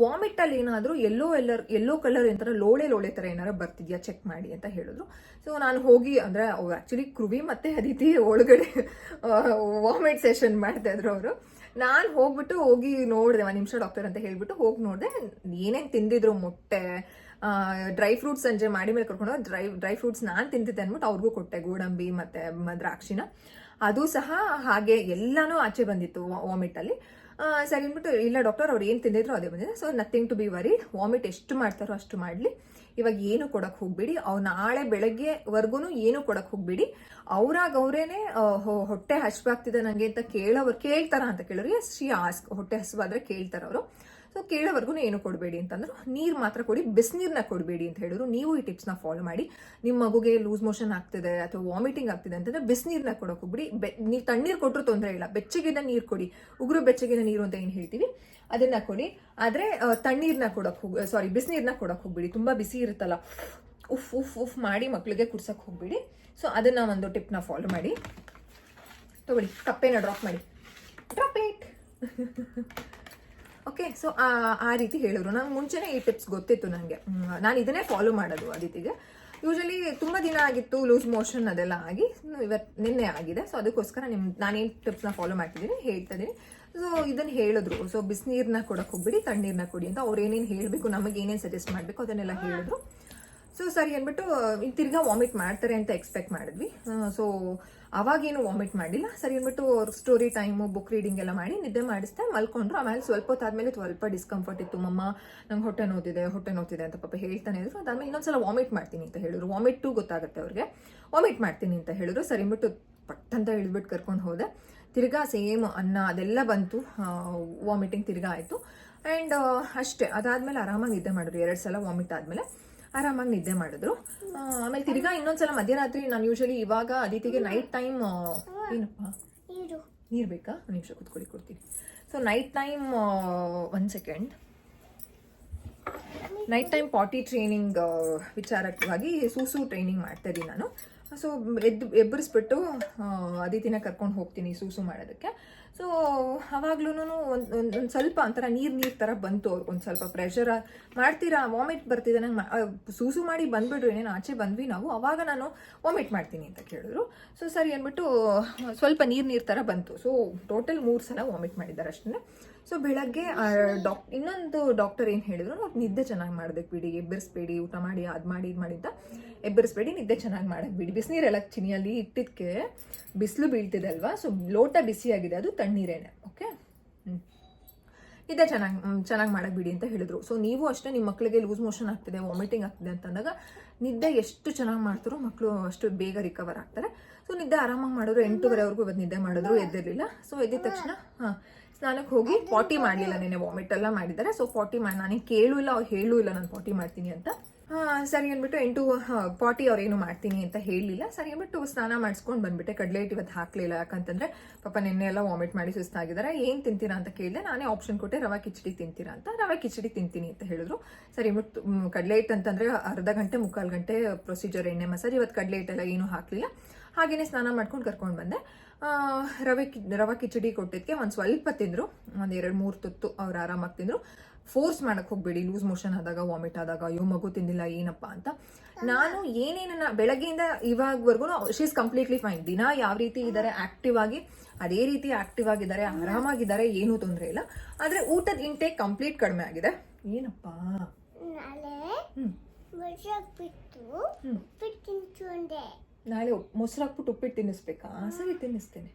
ವಾಮಿಟಲ್ಲಿ ಏನಾದರೂ ಎಲ್ಲೋ ಎಲ್ಲರ್ ಎಲ್ಲೋ ಕಲರ್ ಏನರ ಲೋಳೆ ಲೋಳೆ ಥರ ಏನಾರ ಬರ್ತಿದ್ಯಾ? ಚೆಕ್ ಮಾಡಿ ಅಂತ ಹೇಳಿದ್ರು. ಸೊ ನಾನು ಹೋಗಿ ಅಂದರೆ, ಅವ್ರು ಆ್ಯಕ್ಚುಲಿ ಕೃವಿ ಮತ್ತು ಅದಿತಿ ಒಳಗಡೆ ವಾಮಿಟ್ ಸೆಷನ್ ಮಾಡ್ತಾ ಇದ್ರು ಅವರು. ನಾನು ಹೋಗ್ಬಿಟ್ಟು ಹೋಗಿ ನೋಡಿದೆ, ಒಂದು ನಿಮಿಷ ಡಾಕ್ಟರ್ ಅಂತ ಹೇಳಿಬಿಟ್ಟು ಹೋಗಿ ನೋಡಿದೆ. ಏನೇನು ತಿಂದಿದ್ರು ಮೊಟ್ಟೆ ಡ್ರೈ ಫ್ರೂಟ್ಸ್ ಸಂಜೆ ಮಾಡಿ ಮೇಲೆ ಕರ್ಕೊಂಡು ಡ್ರೈ ಡ್ರೈ ಫ್ರೂಟ್ಸ್ ನಾನು ತಿಂತಿದ್ದೆ ಅಂದ್ಬಿಟ್ಟು ಅವ್ರಿಗೂ ಕೊಟ್ಟೆ ಗೋಡಂಬಿ ಮತ್ತು ದ್ರಾಕ್ಷಿನ. ಅದು ಸಹ ಹಾಗೆ ಎಲ್ಲಾನು ಆಚೆ ಬಂದಿತ್ತು ವಾಮಿಟಲ್ಲಿ. ಸರಿ ಅಂದ್ಬಿಟ್ಟು ಇಲ್ಲ ಡಾಕ್ಟರ್, ಅವ್ರು ಏನು ತಿಂದಿದ್ರು ಅದೇ ಬಂದಿದೆ. So nothing to be worry vomit ಎಷ್ಟು ಮಾಡ್ತಾರೋ ಅಷ್ಟು ಮಾಡಲಿ. ಇವಾಗ ಏನು ಕೊಡಕ್ಕೆ ಹೋಗ್ಬೇಡಿ. ಅವ್ರು ನಾಳೆ ಬೆಳಗ್ಗೆವರೆಗೂ ಏನು ಕೊಡಕ್ಕೆ ಹೋಗ್ಬೇಡಿ. ಅವ್ರಾಗ ಅವರೇನೆ ಹೊಟ್ಟೆ ಹಸಿವಾಗ್ತಿದೆ ನನಗೆ ಅಂತ ಕೇಳೋರು ಕೇಳ್ತಾರ ಅಂತ ಕೇಳೋರು? ಎಸ್ ಶಿ ಆಸ್ಕ್ ಹೊಟ್ಟೆ ಹಸಿವಾದ್ರೆ ಕೇಳ್ತಾರ ಅವರು. ಸೊ ಕೇಳೋವರೆಗೂ ಏನು ಕೊಡಬೇಡಿ ಅಂತಂದ್ರು, ನೀರು ಮಾತ್ರ ಕೊಡಿ ಬಿಸಿನೀರನ್ನ ಕೊಡಬೇಡಿ ಅಂತ ಹೇಳಿದ್ರು. ನೀವು ಈ ಟಿಪ್ಸ್ನ ಫಾಲೋ ಮಾಡಿ. ನಿಮ್ಮ ಮಗುಗೆ ಲೂಸ್ ಮೋಷನ್ ಆಗ್ತಿದೆ ಅಥವಾ ವಾಮಿಟಿಂಗ್ ಆಗ್ತಿದೆ ಅಂತಂದ್ರೆ ಬಿಸಿನೀರನ್ನ ಕೊಡೋಕೆ ಹೋಗ್ಬಿಡಿ ಬೆ ನೀವು ತಣ್ಣೀರು ಕೊಟ್ಟರು ತೊಂದರೆ ಇಲ್ಲ. ಬೆಚ್ಚಗಿನ ನೀರು ಕೊಡಿ. ಉಗುರು ಬೆಚ್ಚಗಿನ ನೀರು ಅಂತ ಏನು ಹೇಳ್ತೀವಿ? ಅದನ್ನ ಕೊಡಿ. ಆದರೆ ತಣ್ಣೀರನ್ನ ಕೊಡೋಕೆ ಹೋಗಿ ಸಾರಿ ಬಿಸಿನೀರನ್ನ ಕೊಡೋಕೆ ಹೋಗ್ಬಿಡಿ. ತುಂಬ ಬಿಸಿ ಇರುತ್ತಲ್ಲ. ಉಫ್ ಉಫ್ ಉಫ್ ಮಾಡಿ ಮಕ್ಕಳಿಗೆ ಕುಡ್ಸಕ್ಕೆ ಹೋಗ್ಬಿಡಿ. ಸೊ ಅದನ್ನ ಒಂದು ಟಿಪ್ನ ಫಾಲೋ ಮಾಡಿ. ತಗೊಳ್ಳಿ, ಕಪ್ಪೇನ ಡ್ರಾಪ್ ಮಾಡಿ. ಡ್ರಾಪ್ ಇಟ್ ಓಕೆ ಸೊ ಆ ರೀತಿ ಹೇಳಿದ್ರು ನಂಗೆ ಮುಂಚೆನೇ ಈ ಟಿಪ್ಸ್ ಗೊತ್ತಿತ್ತು ನನಗೆ ನಾನು ಇದನ್ನೇ ಫಾಲೋ ಮಾಡೋದು ಅದಿತಿಗೆ ಯೂಶಲಿ ತುಂಬ ದಿನ ಆಗಿತ್ತು ಲೂಸ್ ಮೋಷನ್ ಅದೆಲ್ಲ ಆಗಿ ಇವತ್ತು ನಿನ್ನೆ ಆಗಿದೆ. ಸೊ ಅದಕ್ಕೋಸ್ಕರ ನಿಮ್ಮ ನಾನೇನು ಟಿಪ್ಸ್ನ ಫಾಲೋ ಮಾಡ್ತಿದ್ದೀನಿ, ಹೇಳ್ತಾ ಇದ್ದೀನಿ ಸೊ ಇದನ್ನು ಹೇಳಿದ್ರು. ಸೊ ಬಿಸಿನೀರನ್ನ ಕೊಡೋಕೆ ಹೋಗ್ಬಿಡಿ ತಣ್ಣೀರನ್ನ ಕೊಡಿ ಅಂತ ಅವ್ರು ಏನೇನು ಹೇಳಬೇಕು, ನಮಗೆ ಏನೇನು ಸಜೆಸ್ಟ್ ಮಾಡಬೇಕು ಅದನ್ನೆಲ್ಲ ಹೇಳಿದ್ರು. ಸೊ ಸರಿ ಅಂದ್ಬಿಟ್ಟು, ತಿರ್ಗಾ ವಾಮಿಟ್ ಮಾಡ್ತಾರೆ ಅಂತ ಎಕ್ಸ್ಪೆಕ್ಟ್ ಮಾಡಿದ್ವಿ. ಸೊ ಅವಾಗೇನು ವಾಮಿಟ್ ಮಾಡಿಲ್ಲ. ಸರಿ ಅಂದ್ಬಿಟ್ಟು ಅವ್ರ ಸ್ಟೋರಿ ಟೈಮು ಬುಕ್ ರೀಡಿಂಗ್ ಎಲ್ಲ ಮಾಡಿ ನಿದ್ದೆ ಮಾಡಿಸ್ದೆ, ಮಲ್ಕೊಂಡ್ರು. ಆಮೇಲೆ ಸ್ವಲ್ಪ ಹೊತ್ತಾದ್ಮೇಲೆ ಸ್ವಲ್ಪ ಡಿಸ್ಕಂಫರ್ಟ್ ಇತ್ತು. ಮಮ್ಮ, ನಂಗೆ ಹೊಟ್ಟೆ ನೋತಿದೆ ಹೊಟ್ಟೆ ನೋತಿದೆ ಅಂತ ಪಾಪ ಹೇಳ್ತಾನೆ ಇದ್ರು. ಅದಾದ್ಮೇಲೆ ಇನ್ನೊಂದ್ಸಲ ವಾಮಿಟ್ ಮಾಡ್ತೀನಿ ಅಂತ ಹೇಳಿದ್ರು. ವಾಮಿಟ್ಟು ಗೊತ್ತಾಗುತ್ತೆ ಅವ್ರಿಗೆ. ವಾಮಿಟ್ ಮಾಡ್ತೀನಿ ಅಂತ ಹೇಳಿದ್ರು. ಸರಿ ಅಂದ್ಬಿಟ್ಟು ಪಟ್ಟಂತ ಇಳಿದ್ಬಿಟ್ಟು ಕರ್ಕೊಂಡು ಹೋದೆ. ತಿರ್ಗಾ ಸೇಮ್ ಅನ್ನ ಅದೆಲ್ಲ ಬಂತು. ವಾಮಿಟಿಂಗ್ ತಿರ್ಗಾ ಆಯಿತು. ಆ್ಯಂಡ್ ಅಷ್ಟೇ. ಅದಾದಮೇಲೆ ಆರಾಮಾಗಿ ನಿದ್ದೆ ಮಾಡಿದ್ರು. ಎರಡು ಸಲ ವಾಮಿಟ್ ಆದಮೇಲೆ. ಆರಾಮಾಗಿ ನಿದ್ದೆ ಮಾಡಿದ್ರು. ಆಮೇಲೆ ತಿರ್ಗಾ ಇನ್ನೊಂದ್ಸಲ ಮಧ್ಯರಾತ್ರಿ ನಾನು ಯೂಶಲಿ ಇವಾಗ ಅದಿತಿಗೆ ನೈಟ್ ಟೈಮ್ ಏನಪ್ಪ? ನೀರು. ಬೇಕಾ? ಒಂದು ನಿಮಿಷ ಕುತ್ಕೊಳ್ಳಿ ಕೊಡ್ತೀನಿ. So night time one second night time potty training ವಿಚಾರವಾಗಿ ಸೂಸು ಟ್ರೈನಿಂಗ್ ಮಾಡ್ತಾ ಇದ್ದೀನಿ ನಾನು. ಸೊ ಎದ್ದು, ಎಬ್ಬರಿಸ್ಬಿಟ್ಟು ಅದಿತಿನ ಕರ್ಕೊಂಡು ಹೋಗ್ತೀನಿ ಸೂಸು ಮಾಡೋದಕ್ಕೆ. ಸೊ ಆವಾಗ್ಲೂ ಒಂದು ಒಂದು ಸ್ವಲ್ಪ ಒಂಥರ ನೀರು ನೀರು ಥರ ಬಂತು ಅವ್ರಿಗೆ. ಒಂದು ಸ್ವಲ್ಪ ಪ್ರೆಷರ್ ಮಾಡ್ತೀರಾ? ವಾಮಿಟ್ ಬರ್ತಿದೆ ನಂಗೆ ಸೂಸು ಮಾಡಿ ಬಂದ್ಬಿಡ್ರಿ ಏನೇನು ಆಚೆ ಬಂದ್ವಿ ನಾವು. ಆವಾಗ ನಾನು ವಾಮಿಟ್ ಮಾಡ್ತೀನಿ ಅಂತ ಕೇಳಿದ್ರು. ಸೊ ಸರಿ ಅಂದ್ಬಿಟ್ಟು ಸ್ವಲ್ಪ ನೀರು ನೀರು ಥರ ಬಂತು. ಸೊ ಟೋಟಲ್ ಮೂರು ಸಲ ವಾಮಿಟ್ ಮಾಡಿದ್ದಾರೆ ಅಷ್ಟೇ ಸೊ ಬೆಳಗ್ಗೆ ಡಾಕ್ ಇನ್ನೊಂದು ಡಾಕ್ಟರ್ ಏನು ಹೇಳಿದ್ರು ನಿದ್ದೆ ಚೆನ್ನಾಗಿ ಮಾಡೋದಕ್ಕೆ ಬಿಡಿ, ಎಬ್ಬರಿಸ್ಬೇಡಿ, ಊಟ ಮಾಡಿ, ಅದು ಮಾಡಿ, ಇದು ಮಾಡಿದ್ದ ಎಬ್ಬರಿಸ್ಬೇಡಿ, ನಿದ್ದೆ ಚೆನ್ನಾಗಿ ಮಾಡಕ್ಕೆ ಬಿಡಿ. ಬಿಸಿನೀರೆಲ್ಲ ಚಿನಿಯಲ್ಲಿ ಇಟ್ಟಿದ್ದಕ್ಕೆ ಬಿಸಿಲು ಬೀಳ್ತಿದೆ ಅಲ್ವಾ? ಸೊ ಲೋಟ ಬಿಸಿಯಾಗಿದೆ, ಅದು ತಣ್ಣೀರೇನೆ, ಓಕೆ? ಹ್ಞೂ ನಿದ್ದೆ ಚೆನ್ನಾಗಿ ಚೆನ್ನಾಗಿ ಮಾಡಕ್ಕೆ ಬಿಡಿ ಅಂತ ಹೇಳಿದ್ರು. ಸೊ ನೀವು ಅಷ್ಟೇ ನಿಮ್ಮ ಮಕ್ಕಳಿಗೆ ಲೂಸ್ ಮೋಷನ್ ಆಗ್ತಿದೆ, ವಾಮಿಟಿಂಗ್ ಆಗ್ತಿದೆ ಅಂತಂದಾಗ ನಿದ್ದೆ ಎಷ್ಟು ಚೆನ್ನಾಗಿ ಮಾಡ್ತಾರೋ ಮಕ್ಕಳು ಅಷ್ಟು ಬೇಗ ರಿಕವರ್ ಆಗ್ತಾರೆ. ಸೊ ನಿದ್ದೆ ಆರಾಮಾಗಿ ಮಾಡಿದ್ರು, ಎಂಟೂವರೆವರೆಗೂ ಇವತ್ತು ನಿದ್ದೆ ಮಾಡಿದ್ರು, ಎದ್ದಿರಲಿಲ್ಲ. ಸೊ ಎದ್ದಿದ ತಕ್ಷಣ, ಹಾಂ. ಸ್ನಾನಕ್ಕೆ ಹೋಗಿ ಪಾಟಿ ಮಾಡಲಿಲ್ಲ ನಿನ್ನೆ ವಾಮಿಟ್ ಎಲ್ಲ ಮಾಡಿದ್ದಾರೆ. ಸೊ ಪಾಟಿ ಮಾಡಿ ನಾನೇ ಕೇಳು ಇಲ್ಲ, ಅವ್ರು ಹೇಳೂ ಇಲ್ಲ ನಾನು ಪಾಟಿ ಮಾಡ್ತೀನಿ ಅಂತ. ಸರಿ ಅಂದ್ಬಿಟ್ಟು ಎಂಟು ಪಾಟಿ ಅವ್ರೇನು ಮಾಡ್ತೀನಿ ಅಂತ ಹೇಳಲಿಲ್ಲ. ಸರಿ ಅಂದ್ಬಿಟ್ಟು ಸ್ನಾನ ಮಾಡಿಸ್ಕೊಂಡು ಬಂದ್ಬಿಟ್ಟೆ. ಕಡಲೆ ಹಿಟ್ಟು ಇವತ್ತು ಹಾಕಲಿಲ್ಲ. ಯಾಕಂತಂದ್ರೆ, ಪಾಪ ನಿನ್ನೆ ಎಲ್ಲ ವಾಮಿಟ್ ಮಾಡಿ ಸುಸ್ತಾಗಿದ್ದಾರೆ. ಏನು ತಿಂತೀರಾ ಅಂತ ಕೇಳಿದೆ. ನಾನೇ ಆಪ್ಷನ್ ಕೊಟ್ಟೆ, ರವೆ ಕಿಚಡಿ ತಿಂತೀರಾ ಅಂತ. ರವೆ ಕಿಚಡಿ ತಿಂತೀನಿ ಅಂತ ಹೇಳಿದ್ರು. ಸರಿ, ಅಂದ್ಬಿಟ್ಟು ಕಡಲೆ ಹಿಟ್ಟು ಅಂತಂದ್ರೆ ಅರ್ಧ ಗಂಟೆ, ಮುಕ್ಕಾಲು ಗಂಟೆ ಪ್ರೊಸೀಜರ್ ಎಣ್ಣೆ ಮಸಾಜ್. ಇವತ್ತು ಕಡಲೆ ಹಿಟ್ಟೆಲ್ಲ ಏನೂ ಹಾಕಲಿಲ್ಲ. ಹಾಗೇನೆ ಸ್ನಾನ ಮಾಡ್ಕೊಂಡು ಕರ್ಕೊಂಡು ಬಂದೆ. ರವೆ ಕಿ ರವೆ ಕಿಚಡಿ ಕೊಟ್ಟಿದ್ದಕ್ಕೆ ಒಂದು ಸ್ವಲ್ಪ ತಿಂದರು. ಒಂದು ಎರಡು ಮೂರು ತುತ್ತು ಅವ್ರು ಆರಾಮಾಗಿ ತಿಂದರು. ಫೋರ್ಸ್ ಮಾಡೋಕ್ಕೆ ಹೋಗ್ಬೇಡಿ ಲೂಸ್ ಮೋಷನ್ ಆದಾಗ ವಾಮಿಟ್ ಆದಾಗ ಅಯ್ಯೋ ಮಗು ತಿಂದಿಲ್ಲ ಏನಪ್ಪ ಅಂತ. ನಾನು ಏನೇನನ್ನ ಬೆಳಗ್ಗೆಯಿಂದ ಇವಾಗವರೆಗೂ ಇಸ್ ಕಂಪ್ಲೀಟ್ಲಿ ಫೈನ್ ದಿನ ಯಾವ ರೀತಿ ಇದ್ದಾರೆ ಆಕ್ಟಿವ್ ಆಗಿ ಅದೇ ರೀತಿ ಆಕ್ಟಿವ್ ಆಗಿದ್ದಾರೆ ಆರಾಮಾಗಿದ್ದಾರೆ ಏನೂ ತೊಂದರೆ ಇಲ್ಲ. ಆದರೆ ಊಟದ ಇಂಟೇಕ್ ಕಂಪ್ಲೀಟ್ ಕಡಿಮೆ ಆಗಿದೆ. ಏನಪ್ಪ? ನಾಳೆ ನಾಳೆ ಮೊಸರು ಹಾಕ್ಬಿಟ್ಟು ಉಪ್ಪಿಟ್ಟು ತಿನ್ನಿಸ್ಬೇಕಾ? ಸರಿ ತಿನ್ನಿಸ್ತೇನೆ.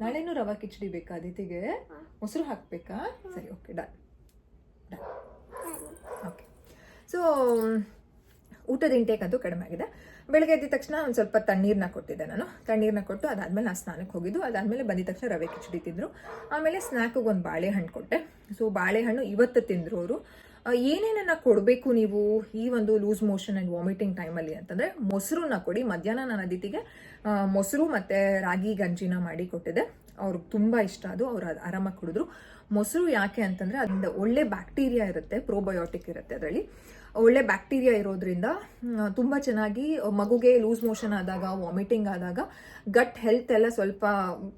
ನಾಳೆನೂ ರವಾ ಕಿಚಡಿ ಬೇಕಾ ಅದಿತಿಗೆ? ಮೊಸರು ಹಾಕ್ಬೇಕಾ? ಸರಿ okay done done okay so ಊಟದ ಇಂಟೇಕ್ ಅದು ಕಡಿಮೆ ಆಗಿದೆ. ಬೆಳಗ್ಗೆ ಎದ್ದ ತಕ್ಷಣ ಒಂದು ಸ್ವಲ್ಪ ತಣ್ಣೀರನ್ನ ಕೊಟ್ಟಿದ್ದೆ ನಾನು. ತಣ್ಣೀರನ್ನ ಕೊಟ್ಟು ಅದಾದಮೇಲೆ ನಾನು ಸ್ನಾನಕ್ಕೆ ಹೋಗಿದ್ದು. ಅದಾದಮೇಲೆ ಬಂದಿದ ತಕ್ಷಣ ರವೆ ಕಿಚಡಿ ತಿಂದರು. ಆಮೇಲೆ ಸ್ನ್ಯಾಕಿಗೆ ಒಂದು ಬಾಳೆಹಣ್ಣು ಕೊಟ್ಟೆ. ಸೊ ಬಾಳೆಹಣ್ಣು ಇವತ್ತು ತಿಂದರು ಅವರು. ಏನೇನನ್ನ ಕೊಡಬೇಕು ನೀವು ಈ ಒಂದು ಲೂಸ್ ಮೋಷನ್ ಆ್ಯಂಡ್ ವಾಮಿಟಿಂಗ್ ಟೈಮಲ್ಲಿ ಅಂತಂದರೆ ಮೊಸರನ್ನ ಕೊಡಿ. ಮಧ್ಯಾಹ್ನ ನಾನು ಅದಿತಿಗೆ ಮೊಸರು ಮತ್ತು ರಾಗಿ ಗಂಜಿನ ಮಾಡಿ ಕೊಟ್ಟಿದ್ದೆ. ಅವ್ರಿಗೆ ತುಂಬ ಇಷ್ಟ ಅದು. ಅವ್ರು ಅದು ಆರಾಮಾಗಿ ಕುಡಿದ್ರು. ಮೊಸರು ಯಾಕೆ ಅಂತಂದರೆ ಅದರಿಂದ ಒಳ್ಳೆ ಬ್ಯಾಕ್ಟೀರಿಯಾ ಇರುತ್ತೆ, ಪ್ರೋಬಯೋಟಿಕ್ ಇರುತ್ತೆ ಅದರಲ್ಲಿ. ಒಳ್ಳೆ ಬ್ಯಾಕ್ಟೀರಿಯಾ ಇರೋದ್ರಿಂದ ತುಂಬ ಚೆನ್ನಾಗಿ ಮಗುಗೆ ಲೂಸ್ ಮೋಷನ್ ಆದಾಗ, ವಾಮಿಟಿಂಗ್ ಆದಾಗ ಗಟ್ ಹೆಲ್ತ್ ಎಲ್ಲ ಸ್ವಲ್ಪ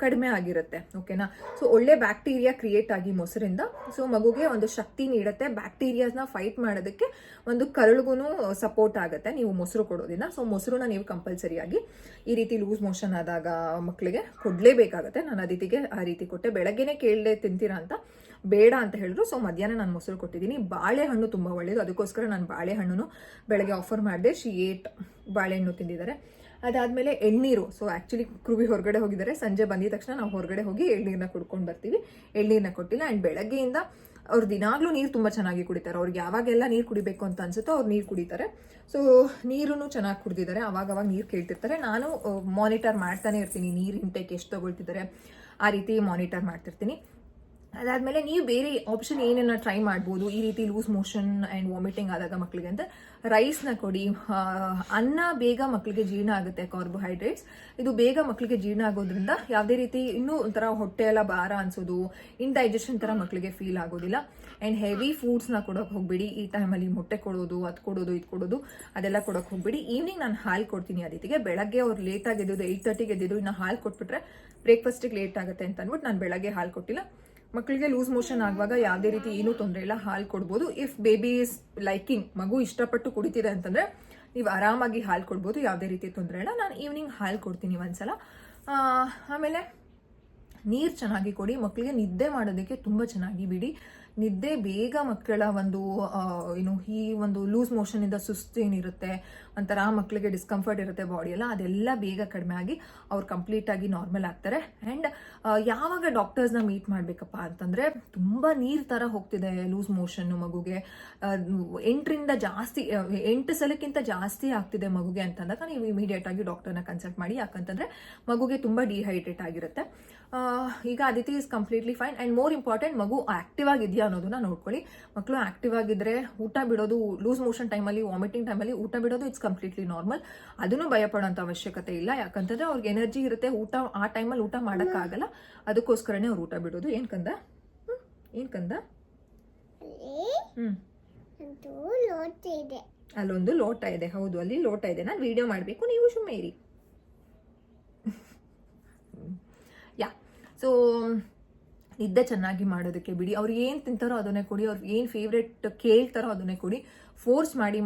ಕಡಿಮೆ ಆಗಿರುತ್ತೆ ಓಕೆನಾ ಸೊ ಒಳ್ಳೆ ಬ್ಯಾಕ್ಟೀರಿಯಾ ಕ್ರಿಯೇಟ್ ಆಗಿ ಮೊಸರಿಂದ ಸೊ ಮಗುಗೆ ಒಂದು ಶಕ್ತಿ ನೀಡುತ್ತೆ ಬ್ಯಾಕ್ಟೀರಿಯಾಸ್ನ ಫೈಟ್ ಮಾಡೋದಕ್ಕೆ ಒಂದು ಕರಳಿಗೂ ಸಪೋರ್ಟ್ ಆಗುತ್ತೆ, ನೀವು ಮೊಸರು ಕೊಡೋದ್ರಿಂದ. ಸೊ ಮೊಸರನ್ನ ನೀವು ಕಂಪಲ್ಸರಿಯಾಗಿ ಈ ರೀತಿ ಲೂಸ್ ಮೋಷನ್ ಆದಾಗ ಮಕ್ಕಳಿಗೆ ಕೊಡಲೇಬೇಕಾಗತ್ತೆ. ನಾನು ಅದಿತಿಗೆ ಆ ರೀತಿ ಕೊಟ್ಟೆ. ಬೆಳಗ್ಗೆನೇ ಕೇಳದೆ ತಿಂತೀರಾ ಅಂತ ಬೇಡ ಅಂತ ಹೇಳಿದ್ರು. ಸೊ ಮಧ್ಯಾಹ್ನ ನಾನು ಮೊಸರು ಕೊಟ್ಟಿದ್ದೀನಿ. ಬಾಳೆಹಣ್ಣು ತುಂಬ ಒಳ್ಳೆಯದು ಅದಕ್ಕೋಸ್ಕರ ನಾನು ಬಾಳೆಹಣ್ಣು ಬೆಳಗ್ಗೆ ಆಫರ್ ಮಾಡಿದೆ. ಶಿ ಏಟ್ ಬಾಳೆಹಣ್ಣು ತಿಂದಿದ್ದಾರೆ. ಅದಾದಮೇಲೆ ಎಳ್ನೀರು. ಸೊ ಆ್ಯಕ್ಚುಲಿ ಕೃವಿ ಹೊರಗಡೆ ಹೋಗಿದ್ದಾರೆ. ಸಂಜೆ ಬಂದಿದ ತಕ್ಷಣ ನಾವು ಹೊರಗಡೆ ಹೋಗಿ ಎಳ್ನೀರನ್ನ ಕುಡ್ಕೊಂಡು ಬರ್ತೀವಿ. ಎಳ್ನೀರನ್ನ ಕೊಟ್ಟಿಲ್ಲ. ಆ್ಯಂಡ್ ಬೆಳಗ್ಗೆಯಿಂದ ಅವ್ರು ದಿನಾಗ್ಲೂ ನೀರು ತುಂಬ ಚೆನ್ನಾಗಿ ಕುಡಿತಾರೆ. ಅವ್ರಿಗೆ ಯಾವಾಗೆಲ್ಲ ನೀರು ಕುಡಿಬೇಕು ಅಂತ ಅನ್ಸುತ್ತೋ ಅವ್ರು ನೀರು ಕುಡಿತಾರೆ. ಸೊ ನೀರನ್ನು ಚೆನ್ನಾಗಿ ಕುಡಿದಿದ್ದಾರೆ. ಅವಾಗ ಅವಾಗ ನೀರು ಕೇಳ್ತಿರ್ತಾರೆ. ನಾನು ಮಾನಿಟರ್ ಮಾಡ್ತಾನೆ ಇರ್ತೀನಿ. ನೀರು ಇಂಟೇಕ್ ಎಷ್ಟು ತಗೊಳ್ತಿದ್ದಾರೆ. ಆ ರೀತಿ ಮಾನಿಟರ್ ಮಾಡ್ತಿರ್ತೀನಿ. ಅದಾದಮೇಲೆ ನೀವು ಬೇರೆ ಆಪ್ಷನ್ ಏನನ್ನ ಟ್ರೈ ಮಾಡ್ಬೋದು, ಈ ರೀತಿ ಲೂಸ್ ಮೋಷನ್ ಆ್ಯಂಡ್ ವಾಮಿಟಿಂಗ್ ಆದಾಗ ಮಕ್ಕಳಿಗೆ ಅಂತ. ರೈಸ್ನ ಕೊಡಿ ಅನ್ನ ಬೇಗ ಮಕ್ಕಳಿಗೆ ಜೀರ್ಣ ಆಗುತ್ತೆ ಕಾರ್ಬೋಹೈಡ್ರೇಟ್ಸ್ ಇದು ಬೇಗ ಮಕ್ಕಳಿಗೆ ಜೀರ್ಣ ಆಗೋದ್ರಿಂದ ಯಾವುದೇ ರೀತಿ ಇನ್ನೂ ಒಂಥರ ಹೊಟ್ಟೆ ಎಲ್ಲ ಭಾರ ಅನ್ಸೋದು ಇಂಡೈಜೆಷನ್ ಥರ ಮಕ್ಕಳಿಗೆ ಫೀಲ್ ಆಗೋದಿಲ್ಲ. ಆ್ಯಂಡ್ ಹೆವಿ ಫುಡ್ಸ್ನ ಕೊಡೋಕೆ ಹೋಗಬೇಡಿ, ಈ ಟೈಮಲ್ಲಿ ಮೊಟ್ಟೆ ಕೊಡೋದು, ಅದು ಕೊಡೋದು, ಇದು ಕೊಡೋದು, ಅದೆಲ್ಲ ಕೊಡೋಕೆ ಹೋಗಬೇಡಿ. ಈವ್ನಿಂಗ್ ನಾನು ಹಾಲು ಕೊಡ್ತೀನಿ ಅದೀತಿಗೆ ಬೆಳಗ್ಗೆ ಅವ್ರು ಲೇಟಾಗಿ ಎದ್ದಿದ್ದು ಏಯ್ಟ್ ತರ್ಟಿಗೆ ಎದ್ದಿದ್ದು ಇನ್ನು ಹಾಲು ಕೊಟ್ಬಿಟ್ರೆ ಬ್ರೇಕ್ಫಾಸ್ಟಿಗೆ ಲೇಟ್ ಆಗುತ್ತೆ ಅಂತ ಅಂದ್ಬಿಟ್ಟು ನಾನು ಬೆಳಗ್ಗೆ ಹಾಲು ಕೊಟ್ಟಿಲ್ಲ. ಮಕ್ಕಳಿಗೆ ಲೂಸ್ ಮೋಷನ್ ಆಗುವಾಗ ಯಾವುದೇ ರೀತಿ ಏನೂ ತೊಂದರೆ ಇಲ್ಲ, ಹಾಲು ಕೊಡ್ಬೋದು. ಇಫ್ ಬೇಬಿ ಇಸ್ ಲೈಕಿಂಗ್ ಮಗು ಇಷ್ಟಪಟ್ಟು ಕುಡಿತಿದೆ ಅಂತಂದ್ರೆ ನೀವು ಆರಾಮಾಗಿ ಹಾಲು ಕೊಡ್ಬೋದು, ಯಾವುದೇ ರೀತಿ ತೊಂದರೆ ಇಲ್ಲ. ನಾನು ಈವ್ನಿಂಗ್ ಹಾಲು ಕೊಡ್ತೀನಿ ಒಂದ್ಸಲ. ಆಮೇಲೆ ನೀರು ಚೆನ್ನಾಗಿ ಕೊಡಿ, ಮಕ್ಕಳಿಗೆ ನಿದ್ದೆ ಮಾಡೋದಕ್ಕೆ ತುಂಬ ಚೆನ್ನಾಗಿ ಬಿಡಿ. ನಿದ್ದೆ ಬೇಗ ಮಕ್ಕಳ ಒಂದು ಏನು, ಈ ಒಂದು ಲೂಸ್ ಮೋಷನಿಂದ ಸುಸ್ತು ಏನಿರುತ್ತೆ ಒಂಥರ ಮಕ್ಕಳಿಗೆ ಡಿಸ್ಕಂಫರ್ಟ್ ಇರುತ್ತೆ ಬಾಡಿಯೆಲ್ಲ ಅದೆಲ್ಲ ಬೇಗ ಕಡಿಮೆ ಆಗಿ ಅವ್ರು ಕಂಪ್ಲೀಟಾಗಿ ನಾರ್ಮಲ್ ಆಗ್ತಾರೆ. ಆ್ಯಂಡ್ ಯಾವಾಗ ಡಾಕ್ಟರ್ಸ್ನ ಮೀಟ್ ಮಾಡಬೇಕಪ್ಪ ಅಂತಂದರೆ ತುಂಬ ನೀರು ಥರ ಹೋಗ್ತಿದೆ ಲೂಸ್ ಮೋಷನ್ನು ಮಗುಗೆ. ಎಂಟರಿಂದ ಜಾಸ್ತಿ ಎಂಟು ಸಲಕ್ಕಿಂತ ಜಾಸ್ತಿ ಆಗ್ತಿದೆ ಮಗುಗೆ ಅಂತಂದಾಗ ನೀವು ಇಮಿಡಿಯೇಟಾಗಿ ಡಾಕ್ಟರ್ನ ಕನ್ಸಲ್ಟ್ ಮಾಡಿ. ಯಾಕಂತಂದರೆ ಮಗುಗೆ ತುಂಬ ಡಿಹೈಡ್ರೇಟ್ ಆಗಿರುತ್ತೆ. ಈಗ Aditi is completely fine and more important ಮಗು ಆಕ್ಟಿವ್ ಆಗಿದೆಯಾ ಅನ್ನೋದನ್ನ ನೋಡ್ಕೊಳ್ಳಿ. ಮಕ್ಕಳು ಆಕ್ಟಿವ್ ಆಗಿದ್ರೆ ಊಟ ಬಿಡೋದು ಲೂಸ್ ಮೋಷನ್ ಟೈಮಲ್ಲಿ ವಾಮಿಟಿಂಗ್ ಟೈಮಲ್ಲಿ ಊಟ ಬಿಡೋದು ಇಟ್ಸ್ ಕಂಪ್ಲೀಟ್ಲಿ ನಾರ್ಮಲ್ ಅದನ್ನು ಭಯಪಡೋಂಥ ಅವಶ್ಯಕತೆ ಇಲ್ಲ. ಯಾಕಂತಂದ್ರೆ ಅವ್ರಿಗೆ ಎನರ್ಜಿ ಇರುತ್ತೆ. ಊಟ ಆ ಟೈಮಲ್ಲಿ ಊಟ ಮಾಡೋಕ್ಕಾಗಲ್ಲ. ಅದಕ್ಕೋಸ್ಕರನೇ ಅವ್ರು ಊಟ ಬಿಡೋದು. ಏನು ಕಂದ? ಏನು ಕಂದ? ಅಲ್ಲೊಂದು ಲೋಟ ಇದೆ. ಹೌದು ಅಲ್ಲಿ ಲೋಟ ಇದೆ. ನಾನು ವಿಡಿಯೋ ಮಾಡಬೇಕು. ನೀವು ಸುಮ್ಮನೆ ಇರಿ. ಯಾ. ಸೊ ನಿದ್ದೆ ಚೆನ್ನಾಗಿ ಮಾಡೋದಕ್ಕೆ ಬಿಡಿ. ಅವ್ರು ಏನು ತಿಂತಾರೋ ಅದನ್ನೇ ಕೊಡಿ. ಅವ್ರಿಗೆ ಏನು ಫೇವ್ರೇಟ್ ಕೇಳ್ತಾರೋ ಅದನ್ನೇ ಕೊಡಿ. ಫೋರ್ಸ್ ಮಾಡಿ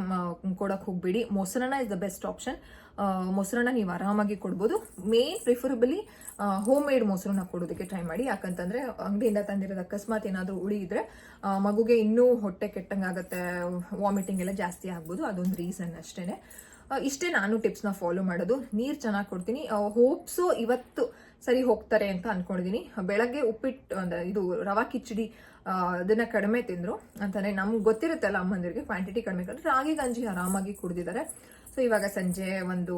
ಕೊಡೋಕೆ ಹೋಗ್ಬೇಡಿ. ಮೊಸರನ್ನ ಇಸ್ ದ ಬೆಸ್ಟ್ ಆಪ್ಷನ್ ಮೊಸರನ್ನ ನೀವು ಆರಾಮಾಗಿ ಕೊಡ್ಬೋದು. ಮೇನ್ ಪ್ರಿಫರಬಲಿ ಹೋಮ್ ಮೇಡ್ ಮೊಸರನ್ನ ಕೊಡೋದಕ್ಕೆ ಟ್ರೈ ಮಾಡಿ. ಯಾಕಂತಂದ್ರೆ ಅಂಗಡಿಯಿಂದ ತಂದಿರೋದು ಅಕಸ್ಮಾತ್ ಏನಾದರೂ ಇದ್ರೆ ಮಗುಗೆ ಇನ್ನೂ ಹೊಟ್ಟೆ ಕೆಟ್ಟಂಗಾಗತ್ತೆ ವಾಮಿಟಿಂಗ್ ಎಲ್ಲ ಜಾಸ್ತಿ ಆಗ್ಬೋದು. ಅದೊಂದು ರೀಸನ್ ಅಷ್ಟೇ ಇಷ್ಟೇ ನಾನು ಟಿಪ್ಸ್ನ ಫಾಲೋ ಮಾಡೋದು. ನೀರು ಚೆನ್ನಾಗಿ ಕೊಡ್ತೀನಿ. ಹೋಪ್ಸು ಇವತ್ತು ಸರಿ ಹೋಗ್ತಾರೆ ಅಂತ ಅನ್ಕೊಂಡಿದ್ದೀನಿ ಬೆಳಗ್ಗೆ ಉಪ್ಪಿಟ್ಟು ಅಂದ್ರೆ ಇದು ರವಾ ಕಿಚಡಿ ಅದನ್ನು ಕಡಿಮೆ ತಿಂದರು ಅಂತಂದ್ರೆ ನಮ್ಗೆ ಗೊತ್ತಿರುತ್ತಲ್ಲ ಅಮ್ಮಂದಿರಿಗೆ ಕ್ವಾಂಟಿಟಿ ಕಡಿಮೆ ಕಂಡ್ರೆ ರಾಗಿ, ಗಂಜಿ ಆರಾಮಾಗಿ ಕುಡಿದಿದ್ದಾರೆ ಸೊ ಇವಾಗ ಸಂಜೆ ಒಂದು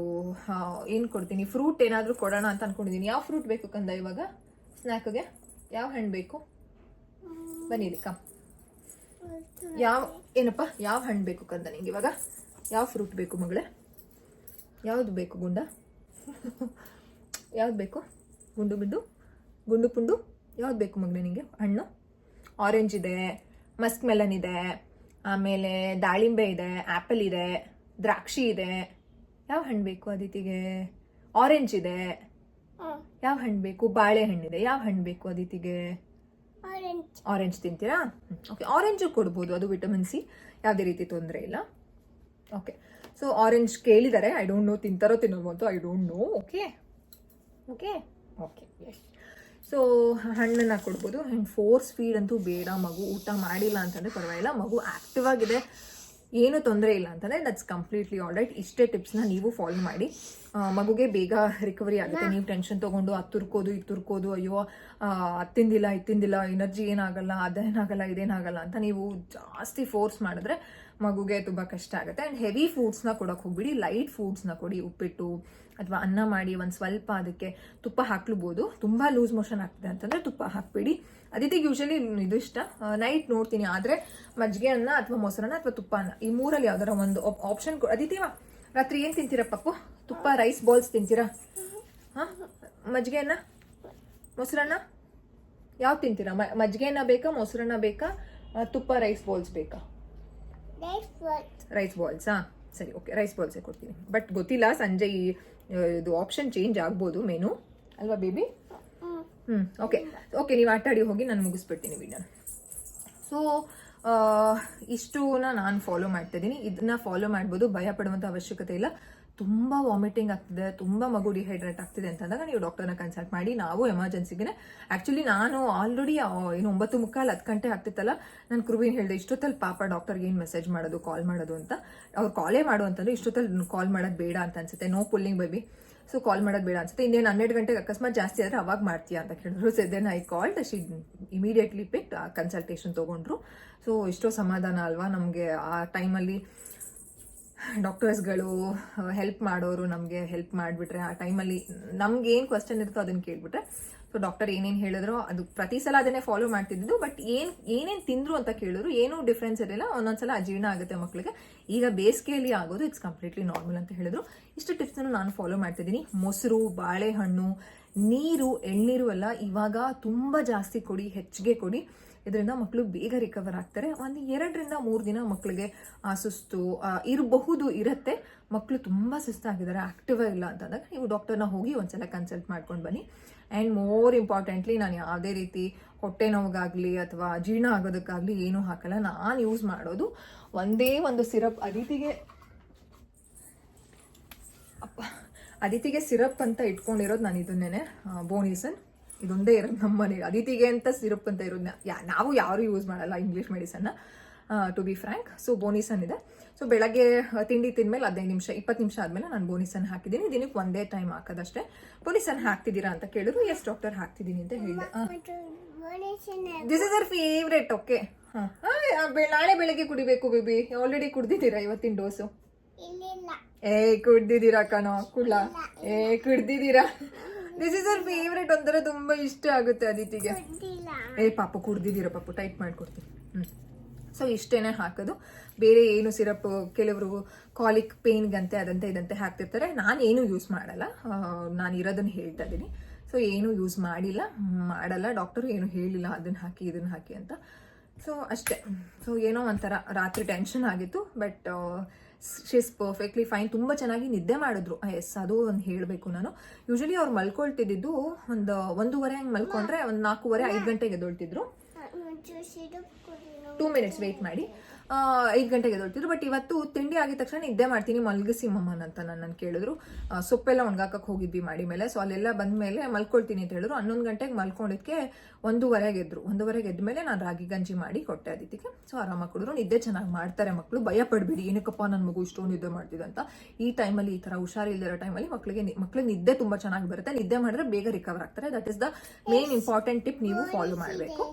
ಏನು ಕೊಡ್ತೀನಿ ಫ್ರೂಟ್ ಏನಾದರೂ ಕೊಡೋಣ ಅಂತ ಅನ್ಕೊಂಡಿದ್ದೀನಿ ಯಾವ ಫ್ರೂಟ್ ಬೇಕು ಕಂದ ಇವಾಗ? ಸ್ನ್ಯಾಕ್ಗೆ ಯಾವ ಹಣ್ಣು ಬೇಕು? ಬನ್ನಿ ಕಮ್ ಯಾವ, ಏನಪ್ಪ? ಯಾವ ಹಣ್ಣು ಬೇಕು ಕಂದ ನಿಂಗೆ ಇವಾಗ? ಯಾವ ಫ್ರೂಟ್ ಬೇಕು ಮಗಳೇ? ಯಾವುದು ಬೇಕು ಗುಂಡ? ಯಾವ್ದು ಬೇಕು? ಗುಂಡು ಬಿಂಡು ಗುಂಡು ಪುಂಡು ಯಾವ್ದು ಬೇಕು ಮಗಳೇ ನಿಮಗೆ ಹಣ್ಣು? ಆರೆಂಜ್ ಇದೆ ಮಸ್ಕ್ ಮೆಲನ್ ಇದೆ ಆಮೇಲೆ ದಾಳಿಂಬೆ ಇದೆ ಆ್ಯಪಲ್ ಇದೆ ದ್ರಾಕ್ಷಿ ಇದೆ. ಯಾವ ಹಣ್ಣು ಬೇಕು ಅದಿತಿಗೆ ಆರೆಂಜ್ ಇದೆ. ಯಾವ ಹಣ್ಣು ಬೇಕು? ಬಾಳೆಹಣ್ಣಿದೆ ಯಾವ ಹಣ್ಣು ಬೇಕು ಅದಿತಿಗೆ ಆರೆಂಜ್ ತಿಂತೀರಾ? ಓಕೆ ಆರೆಂಜು ಕೊಡ್ಬೋದು. ಅದು ವಿಟಮಿನ್ ಸಿ ಯಾವುದೇ ರೀತಿ ತೊಂದರೆ ಇಲ್ಲ. ಓಕೆ ಸೊ ಆರೆಂಜ್ ಕೇಳಿದ್ದಾರೆ ಐ ಡೋಂಟ್ ನೋ ತಿಂತಾರೋ ತಿನ್ನೋದು ಅಂತ I don't know okay okay okay yes so ಹಣ್ಣನ್ನು ಕೊಡ್ಬೋದು. ಆ್ಯಂಡ್ ಫೋರ್ಸ್ ಫೀಡ್ ಅಂತೂ ಬೇಡ. ಮಗು ಊಟ ಮಾಡಿಲ್ಲ ಅಂತಂದರೆ ಪರವಾಗಿಲ್ಲ. ಮಗು ಆ್ಯಕ್ಟಿವ್ ಆಗಿದೆ. ಏನೂ ತೊಂದರೆ ಇಲ್ಲ ಅಂತಂದರೆ ದಟ್ಸ್ ಕಂಪ್ಲೀಟ್ಲಿ ಆಲ್ ರೈಟ್ ಇಷ್ಟೇ ಟಿಪ್ಸ್ನ ನೀವು ಫಾಲೋ ಮಾಡಿ. ಮಗುಗೆ ಬೇಗ ರಿಕವರಿ ಆಗುತ್ತೆ. ನೀವು ಟೆನ್ಷನ್ ತೊಗೊಂಡು ಅದು ತುರ್ಕೋದು ಇದು ತುರ್ಕೋದು ಅಯ್ಯೋ ಅತ್ತಿಂದಿಲ್ಲ ಅದ್ ತಿಂದಿಲ್ಲ ಇದು ತಿಂದಿಲ್ಲ ಎನರ್ಜಿ ಏನಾಗಲ್ಲ ಅದೇನಾಗಲ್ಲ ಇದೇನಾಗಲ್ಲ ಅಂತ ನೀವು ಜಾಸ್ತಿ ಫೋರ್ಸ್ ಮಾಡಿದ್ರೆ ಮಗುಗೆ ತುಂಬ ಕಷ್ಟ ಆಗುತ್ತೆ. ಆ್ಯಂಡ್ ಹೆವಿ ಫುಡ್ಸ್ನ ಕೊಡೋಕೆ ಹೋಗ್ಬಿಡಿ. ಲೈಟ್ ಫುಡ್ಸ್ನ ಕೊಡಿ. ಉಪ್ಪಿಟ್ಟು ಅಥವಾ ಅನ್ನ ಮಾಡಿ ಒಂದು ಸ್ವಲ್ಪ ಅದಕ್ಕೆ ತುಪ್ಪ ಹಾಕ್ಲೂಬೋದು. ತುಂಬ ಲೂಸ್ ಮೋಷನ್ ಆಗ್ತಿದೆ ಅಂತಂದರೆ ತುಪ್ಪ ಹಾಕ್ಬಿಡಿ. ಅದಿತಿಗೆ ಯೂಶಲಿ ಇದು ಇಷ್ಟ. ನೈಟ್ ನೋಡ್ತೀನಿ. ಆದರೆ ಮಜ್ಜಿಗೆ ಅನ್ನ ಅಥವಾ ಮೊಸರನ್ನ ಅಥವಾ ತುಪ್ಪ ಅನ್ನ ಈ ಮೂರಲ್ಲಿ ಯಾವ್ದಾರ ಒಂದು ಆಪ್ಷನ್ ಅದಿತೀವ ರಾತ್ರಿ ಏನು ತಿಂತೀರಾ ಪಪ್ಪು? ತುಪ್ಪ ರೈಸ್ ಬಾಲ್ಸ್ ತಿಂತೀರಾ? ಹಾಂ? ಮಜ್ಜಿಗೆನ? ಮೊಸರನ್ನ? ಯಾವ ತಿಂತೀರಾ? ಮ ಮಜ್ಜಿಗೆ ಬೇಕಾ ಮೊಸರನ್ನ ಬೇಕಾ ತುಪ್ಪ ರೈಸ್ ಬಾಲ್ಸ್ ಬೇಕಾ? ರೈಸ್ ಬಾಲ್ಸ್ ಹಾಂ. ಸರಿ ಓಕೆ ರೈಸ್ ಬಾಲ್ಸೇ ಕೊಡ್ತೀನಿ. ಬಟ್ ಗೊತ್ತಿಲ್ಲ ಸಂಜೆ ಈ ಇದು ಆಪ್ಷನ್ ಚೇಂಜ್ ಆಗ್ಬೋದು ಮೆನು ಅಲ್ವಾ ಬೇಬಿ ಹ್ಞೂ ಹ್ಞೂ ಓಕೆ ಓಕೆ ನೀವು ಆಟಾಡಿ ಹೋಗಿ ನಾನು ಮುಗಿಸ್ಬಿಡ್ತೀನಿ ವಿಡಿಯೋನ ಸೊ ಇಷ್ಟುನ ನಾನು ಫಾಲೋ ಮಾಡ್ತಾ ಇದ್ದೀನಿ ಇದನ್ನ ಫಾಲೋ ಮಾಡ್ಬೋದು, ಭಯ ಪಡುವಂಥ ಅವಶ್ಯಕತೆ ಇಲ್ಲ. ತುಂಬ ವಾಮಿಟಿಂಗ್ ಆಗ್ತಿದೆ, ತುಂಬ ಮಗು ಡಿಹೈಡ್ರೇಟ್ ಆಗ್ತಿದೆ ಅಂತಂದಾಗ ನೀವು ಡಾಕ್ಟರ್ನ ಕನ್ಸಲ್ಟ್ ಮಾಡಿ. ನಾವು ಎಮರ್ಜೆನ್ಸಿಗೆ ಆ್ಯಕ್ಚುಲಿ ನಾನು ಆಲ್ರೆಡಿ ಏನು ಒಂಬತ್ತು ಮುಕ್ಕಾಲು ಹತ್ತು ಗಂಟೆ ಆಗ್ತಿತ್ತಲ್ಲ, ನಾನು ಕೃವಿನ್ ಹೇಳಿದೆ ಇಷ್ಟೊತ್ತಲ್ಲಿ ಪಾಪ ಡಾಕ್ಟರ್ಗೆ ಏನು ಮೆಸೇಜ್ ಮಾಡೋದು ಕಾಲ್ ಮಾಡೋದು ಅಂತ. ಅವ್ರು ಕಾಲೇ ಮಾಡು ಅಂತಂದ್ರೆ ಇಷ್ಟೊತ್ತಲ್ಲಿ ಕಾಲ್ ಮಾಡೋದು ಬೇಡ ಅಂತ ಅನ್ಸುತ್ತೆ. No pulling baby so call ಮಾಡೋದು ಬೇಡ ಅನ್ಸುತ್ತೆ. ಇನ್ನೇನು ಹನ್ನೆರಡು ಗಂಟೆಗೆ ಅಕಸ್ಮಾತ್ ಜಾಸ್ತಿ ಆದರೆ ಅವಾಗ ಮಾಡ್ತೀಯಾ ಅಂತ ಕೇಳಿದ್ರು. So then I called she immediately pick consultation ತೊಗೊಂಡ್ರು. ಸೊ ಎಷ್ಟೋ ಸಮಾಧಾನ ಅಲ್ವಾ? ನಮಗೆ ಆ ಟೈಮಲ್ಲಿ ಡಾಕ್ಟರ್ಸ್ಗಳು ಹೆಲ್ಪ್ ಮಾಡೋರು ನಮಗೆ ಹೆಲ್ಪ್ ಮಾಡಿಬಿಟ್ರೆ, ಆ ಟೈಮಲ್ಲಿ ನಮ್ಗೆ ಏನು ಕ್ವಶನ್ ಇರುತ್ತೋ ಅದನ್ನು ಕೇಳ್ಬಿಟ್ರೆ ಸೊ ಡಾಕ್ಟರ್ ಏನೇನು ಹೇಳಿದ್ರು ಅದು ಪ್ರತಿ ಸಲ ಅದನ್ನೇ ಫಾಲೋ ಮಾಡ್ತಿದ್ದು ಬಟ್ ಏನು, ಏನೇನು ತಿಂದ್ರು ಅಂತ ಕೇಳಿದ್ರು, ಏನೂ ಡಿಫ್ರೆನ್ಸ್ ಇರಲಿಲ್ಲ. ಒಂದೊಂದ್ಸಲ ಅಜೀರ್ಣ ಆಗುತ್ತೆ ಮಕ್ಕಳಿಗೆ ಈಗ ಬೇಸಿಗೆಯಲ್ಲಿ ಆಗೋದು ಇಟ್ಸ್ ಕಂಪ್ಲೀಟ್ಲಿ ನಾರ್ಮಲ್ ಅಂತ ಹೇಳಿದ್ರು. ಇಷ್ಟು ಟಿಪ್ಸನ್ನು ನಾನು ಫಾಲೋ ಮಾಡ್ತಿದ್ದೀನಿ. ಮೊಸರು, ಬಾಳೆಹಣ್ಣು, ನೀರು, ಎಳ್ನೀರು ಎಲ್ಲ ಇವಾಗ ತುಂಬ ಜಾಸ್ತಿ ಕೊಡಿ, ಹೆಚ್ಚಿಗೆ ಕೊಡಿ. ಇದರಿಂದ ಮಕ್ಕಳು ಬೇಗ ರಿಕವರ್ ಆಗ್ತಾರೆ. ಒಂದು ಎರಡರಿಂದ ಮೂರು ದಿನ ಮಕ್ಕಳಿಗೆ ಸುಸ್ತು ಇರಬಹುದು, ಇರುತ್ತೆ. ಮಕ್ಕಳು ತುಂಬ ಸುಸ್ತಾಗಿದ್ದಾರೆ ಆಕ್ಟಿವ್ ಇಲ್ಲ ಅಂತಂದಾಗ ನೀವು ಡಾಕ್ಟರ್ನ ಹೋಗಿ ಒಂದ್ಸಲ ಕನ್ಸಲ್ಟ್ ಮಾಡ್ಕೊಂಡು ಬನ್ನಿ. ಆ್ಯಂಡ್ ಮೋರ್ ಇಂಪಾರ್ಟೆಂಟ್ಲಿ ನಾನು ಯಾವುದೇ ರೀತಿ ಹೊಟ್ಟೆ ನೋವಿಗಾಗಲಿ ಅಥವಾ ಜೀರ್ಣ ಆಗೋದಕ್ಕಾಗಲಿ ಏನೂ ಹಾಕಲ್ಲ. ನಾನು ಯೂಸ್ ಮಾಡೋದು ಒಂದೇ ಒಂದು ಸಿರಪ್ ಅದಿತಿಗೆ, ಅಪ್ಪ, ಅದಿತಿಗೆ ಸಿರಪ್ ಅಂತ ಇಟ್ಕೊಂಡಿರೋದು ನಾನು ಇದನ್ನೇ ಬೋನಿಸನ್ ಇದೊಂದೇ ಇರೋದು ನಮ್ಮ ಅದಿತಿಗೆ ಅಂತ ಸಿರಪ್ ಅಂತ ಇರೋದನ್ನ ಯಾ, ನಾವು ಯಾರು ಯೂಸ್ ಮಾಡಲ್ಲ English ಮೆಡಿಸನ್ನ to be frank so Bonnisan ಇದೆ. ಸೊ ಬೆಳಗ್ಗೆ ತಿಂಡಿ ತಿಂದ್ಮೇಲೆ ಹದಿನೈದು ನಿಮಿಷ ಇಪ್ಪತ್ತು ನಿಮಿಷ ಆದಮೇಲೆ ನಾನು ಬೋನಿಸನ್ ಹಾಕಿದ್ದೀನಿ. ದಿನಕ್ಕೆ ಒಂದೇ ಟೈಮ್ ಹಾಕೋದಷ್ಟೇ. ಬೋನಿಸನ್ ಹಾಕ್ತಿದ್ದೀರಾ ಅಂತ ಕೇಳಿದ್ರು ಎಸ್ ಡಾಕ್ಟರ್ ಹಾಕ್ತಿದ್ದೀನಿ ಅಂತ ಹೇಳಿದೆ. This is our favourite okay ಹಾಂ. ನಾಳೆ ಬೆಳಗ್ಗೆ ಕುಡಿಬೇಕು ಬೇಬಿ ಆಲ್ರೆಡಿ ಕುಡ್ದಿದ್ದೀರಾ ಇವತ್ತಿನ ಡೋಸು ಏ ಕುಡ್ದಿದ್ದೀರಾ ಕಣೋ ಕುಳ್ಳ ಏ ಕುಡ್ದಿದ್ದೀರಾ? ದಿಸ್ ಇಸ್ ಅವರ್ ಫೇವ್ರೇಟ್ ಒಂಥರ ತುಂಬಾ ಇಷ್ಟ ಆಗುತ್ತೆ ಅದಿತಿಗೆ ಏ ಪಾಪ ಕುಡ್ದಿದ್ದೀರಾ ಪಾಪ ಟೈಟ್ ಮಾಡ್ಕೊಡ್ತೀನಿ. ಹ್ಞೂ ಸೊ ಇಷ್ಟೇನೆ ಹಾಕೋದು. ಬೇರೆ ಏನು ಸಿರಪ್ ಕೆಲವರು ಕಾಲಿಕ್ ಪೇನ್ಗಂತೆ ಅದಂತೆ ಇದಂತೆ ಹಾಕ್ತಿರ್ತಾರೆ. ನಾನು ಏನು ಯೂಸ್ ಮಾಡಲ್ಲ. ನಾನು ಇರೋದನ್ನು ಹೇಳ್ತಾ ಇದ್ದೀನಿ. ಸೊ ಏನು ಯೂಸ್ ಮಾಡಿಲ್ಲ. ಮಾಡಲ್ಲ. ಡಾಕ್ಟರ್ ಏನು ಹೇಳಿಲ್ಲ. ಅದನ್ನು ಹಾಕಿ, ಇದನ್ನು ಹಾಕಿ ಅಂತ. ಸೊ ಅಷ್ಟೇ. ಸೊ ಏನೋ ಒಂಥರ ರಾತ್ರಿ ಟೆನ್ಷನ್ ಆಗಿತ್ತು. ಬಟ್ ಶಿಸ್ ಪರ್ಫೆಕ್ಟ್ಲಿ ಫೈನ್ ತುಂಬ ಚೆನ್ನಾಗಿ ನಿದ್ದೆ ಮಾಡಿದ್ರು. ಎಸ್ ಅದು ಒಂದು ಹೇಳಬೇಕು ನಾನು. ಯೂಶಲಿ ಅವ್ರು ಮಲ್ಕೊಳ್ತಿದ್ದು ಒಂದು ಒಂದೂವರೆ ಹಂಗೆ ಮಲ್ಕೊಂಡ್ರೆ ಒಂದು ನಾಲ್ಕೂವರೆ, ಐದು ಗಂಟೆಗೆ ಎದ್ದೊಳ್ತಿದ್ರು. ಟೂ ಮಿನಿಟ್ಸ್ ವೆಯ್ಟ್ ಮಾಡಿ. ಐದು ಗಂಟೆಗೆ ಎದ್ದೊಳ್ತಿದ್ರು. ಬಟ್ ಇವತ್ತು ತಿಂಡಿ ಆಗಿದ ತಕ್ಷಣ ನಿದ್ದೆ ಮಾಡ್ತೀನಿ. ಮಲ್ಗಿಸಿ ಮಮ್ಮನ್ ಅಂತ ನನ್ನ ಕೇಳಿದ್ರು. ಸೊಪ್ಪೆಲ್ಲ ಒಣಗಾಕಕ್ಕೆ ಹೋಗಿದ್ವಿ ಮಾಡಿ ಮೇಲೆ. ಸೊ ಅಲ್ಲೆಲ್ಲ ಬಂದ ಮೇಲೆ ಮಲ್ಕೊಳ್ತೀನಿ ಅಂತ ಹೇಳಿದ್ರು. ಹನ್ನೊಂದು ಗಂಟೆಗೆ ಮಲ್ಕೊಂಡಿದ್ದಕ್ಕೆ ಒಂದೂವರೆಗೆ ಎದ್ರು ಒಂದೂವರೆಗೆ ಎದ್ದ ಮೇಲೆ ನಾನು ರಾಗಿ ಗಂಜಿ ಮಾಡಿ ಕೊಟ್ಟೆ ಅದಕ್ಕೆ ಸೊ ಆರಾಮಾಗಿ ಕುಡಿದ್ರು. ನಿದ್ದೆ ಚೆನ್ನಾಗಿ ಮಾಡ್ತಾರೆ ಮಕ್ಕಳು ಭಯ ಪಡಬೇಡಿ. ಏನಕ್ಕಪ್ಪ ನನ್ನ ಮಗು ಇಷ್ಟೊಂದು ನಿದ್ದೆ ಮಾಡ್ತಿದೆ ಅಂತ. ಈ ಟೈಮಲ್ಲಿ ಈ ಥರ ಹುಷಾರಿಲ್ದಿರೋ ಟೈಮಲ್ಲಿ ಮಕ್ಕಳಿಗೆ ಮಕ್ಕಳಿಗೆ ನಿದ್ದೆ ತುಂಬ ಚೆನ್ನಾಗಿ ಬರುತ್ತೆ. ನಿದ್ದೆ ಮಾಡಿದ್ರೆ ಬೇಗ ರಿಕವರ್ ಆಗ್ತಾರೆ. That is the main important tip ನೀವು ಫಾಲೋ ಮಾಡಬೇಕು.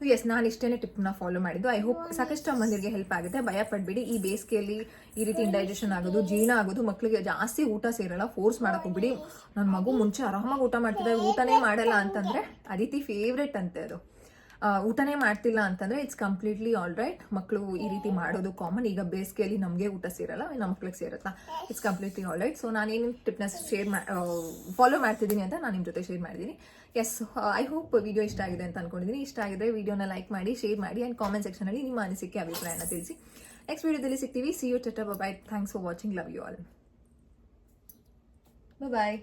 ಎಸ್ ನಾನು ಇಷ್ಟೇನೆ ಟಿಪ್ನ ಫಾಲೋ ಮಾಡಿದ್ದು. ಐ ಹೋಪ್ ಸಾಕಷ್ಟು ಮಂದಿರಿಗೆ ಹೆಲ್ಪ್ ಆಗುತ್ತೆ. ಭಯ ಪಡ್ಬೇಡಿ. ಈ ಬೇಸಿಗೆಯಲ್ಲಿ ಈ ರೀತಿ ಇಂಡೈಜೆಷನ್ ಆಗೋದು, ಜೀರ್ಣ ಆಗೋದು ಮಕ್ಕಳಿಗೆ ಜಾಸ್ತಿ ಊಟ ಸೇರಲ್ಲ. ಫೋರ್ಸ್ ಮಾಡಕ್ ಹೋಗ್ಬಿಡಿ. ನನ್ನ ಮಗು ಮುಂಚೆ ಆರಾಮಾಗಿ ಊಟ ಮಾಡ್ತಿದ್ದೆ ಊಟನೇ ಮಾಡಲ್ಲ ಅಂತಂದ್ರೆ ಅದಿತಿ ಫೇವ್ರೇಟ್ ಅಂತೆ ಅದು. ಊಟನೇ ಮಾಡ್ತಿಲ್ಲ ಅಂತಂದ್ರೆ ಇಟ್ಸ್ ಕಂಪ್ಲೀಟ್ಲಿ ಆಲ್ ರೈಟ್ ಮಕ್ಕಳು ಈ ರೀತಿ ಮಾಡೋದು ಕಾಮನ್ ಈಗ ಬೇಸಿಗೆಯಲ್ಲಿ ನಮಗೆ ಊಟ ಸೇರಲ್ಲ, ನಮ್ಮ ಮಕ್ಳಿಗೆ ಸೇರುತ್ತಾ? It's completely all right so ನಾನೇನು ಟಿಪ್ನ ಶೇರ್ ಫಾಲೋ ಮಾಡ್ತಿದ್ದೀನಿ ಅಂತ ನಾನು ನಿಮ್ಮ ಜೊತೆ ಶೇರ್ ಮಾಡಿದ್ದೀನಿ. ಎಸ್ ಐ ಹೋಪ್ ವಿಡಿಯೋ ಇಷ್ಟ ಆಗಿದೆ ಅಂತ ಅನ್ಕೊಂಡಿದ್ದೀನಿ. ಇಷ್ಟ ಆಗಿದ್ರೆ ವಿಡಿಯೋನ ಲೈಕ್ ಮಾಡಿ ಶೇರ್ ಮಾಡಿ ಆ್ಯಂಡ್ ಕಾಮೆಂಟ್ ಸೆಕ್ಷನಲ್ಲಿ ನಿಮ್ಮ ಅನಿಸಿಕೆ, ಅಭಿಪ್ರಾಯನ ತಿಳಿಸಿ. ನೆಕ್ಸ್ಟ್ ವಿಡಿಯೋದಲ್ಲಿ ಸಿಗ್ತೀವಿ. See you TET bye thanks for watching love you all bye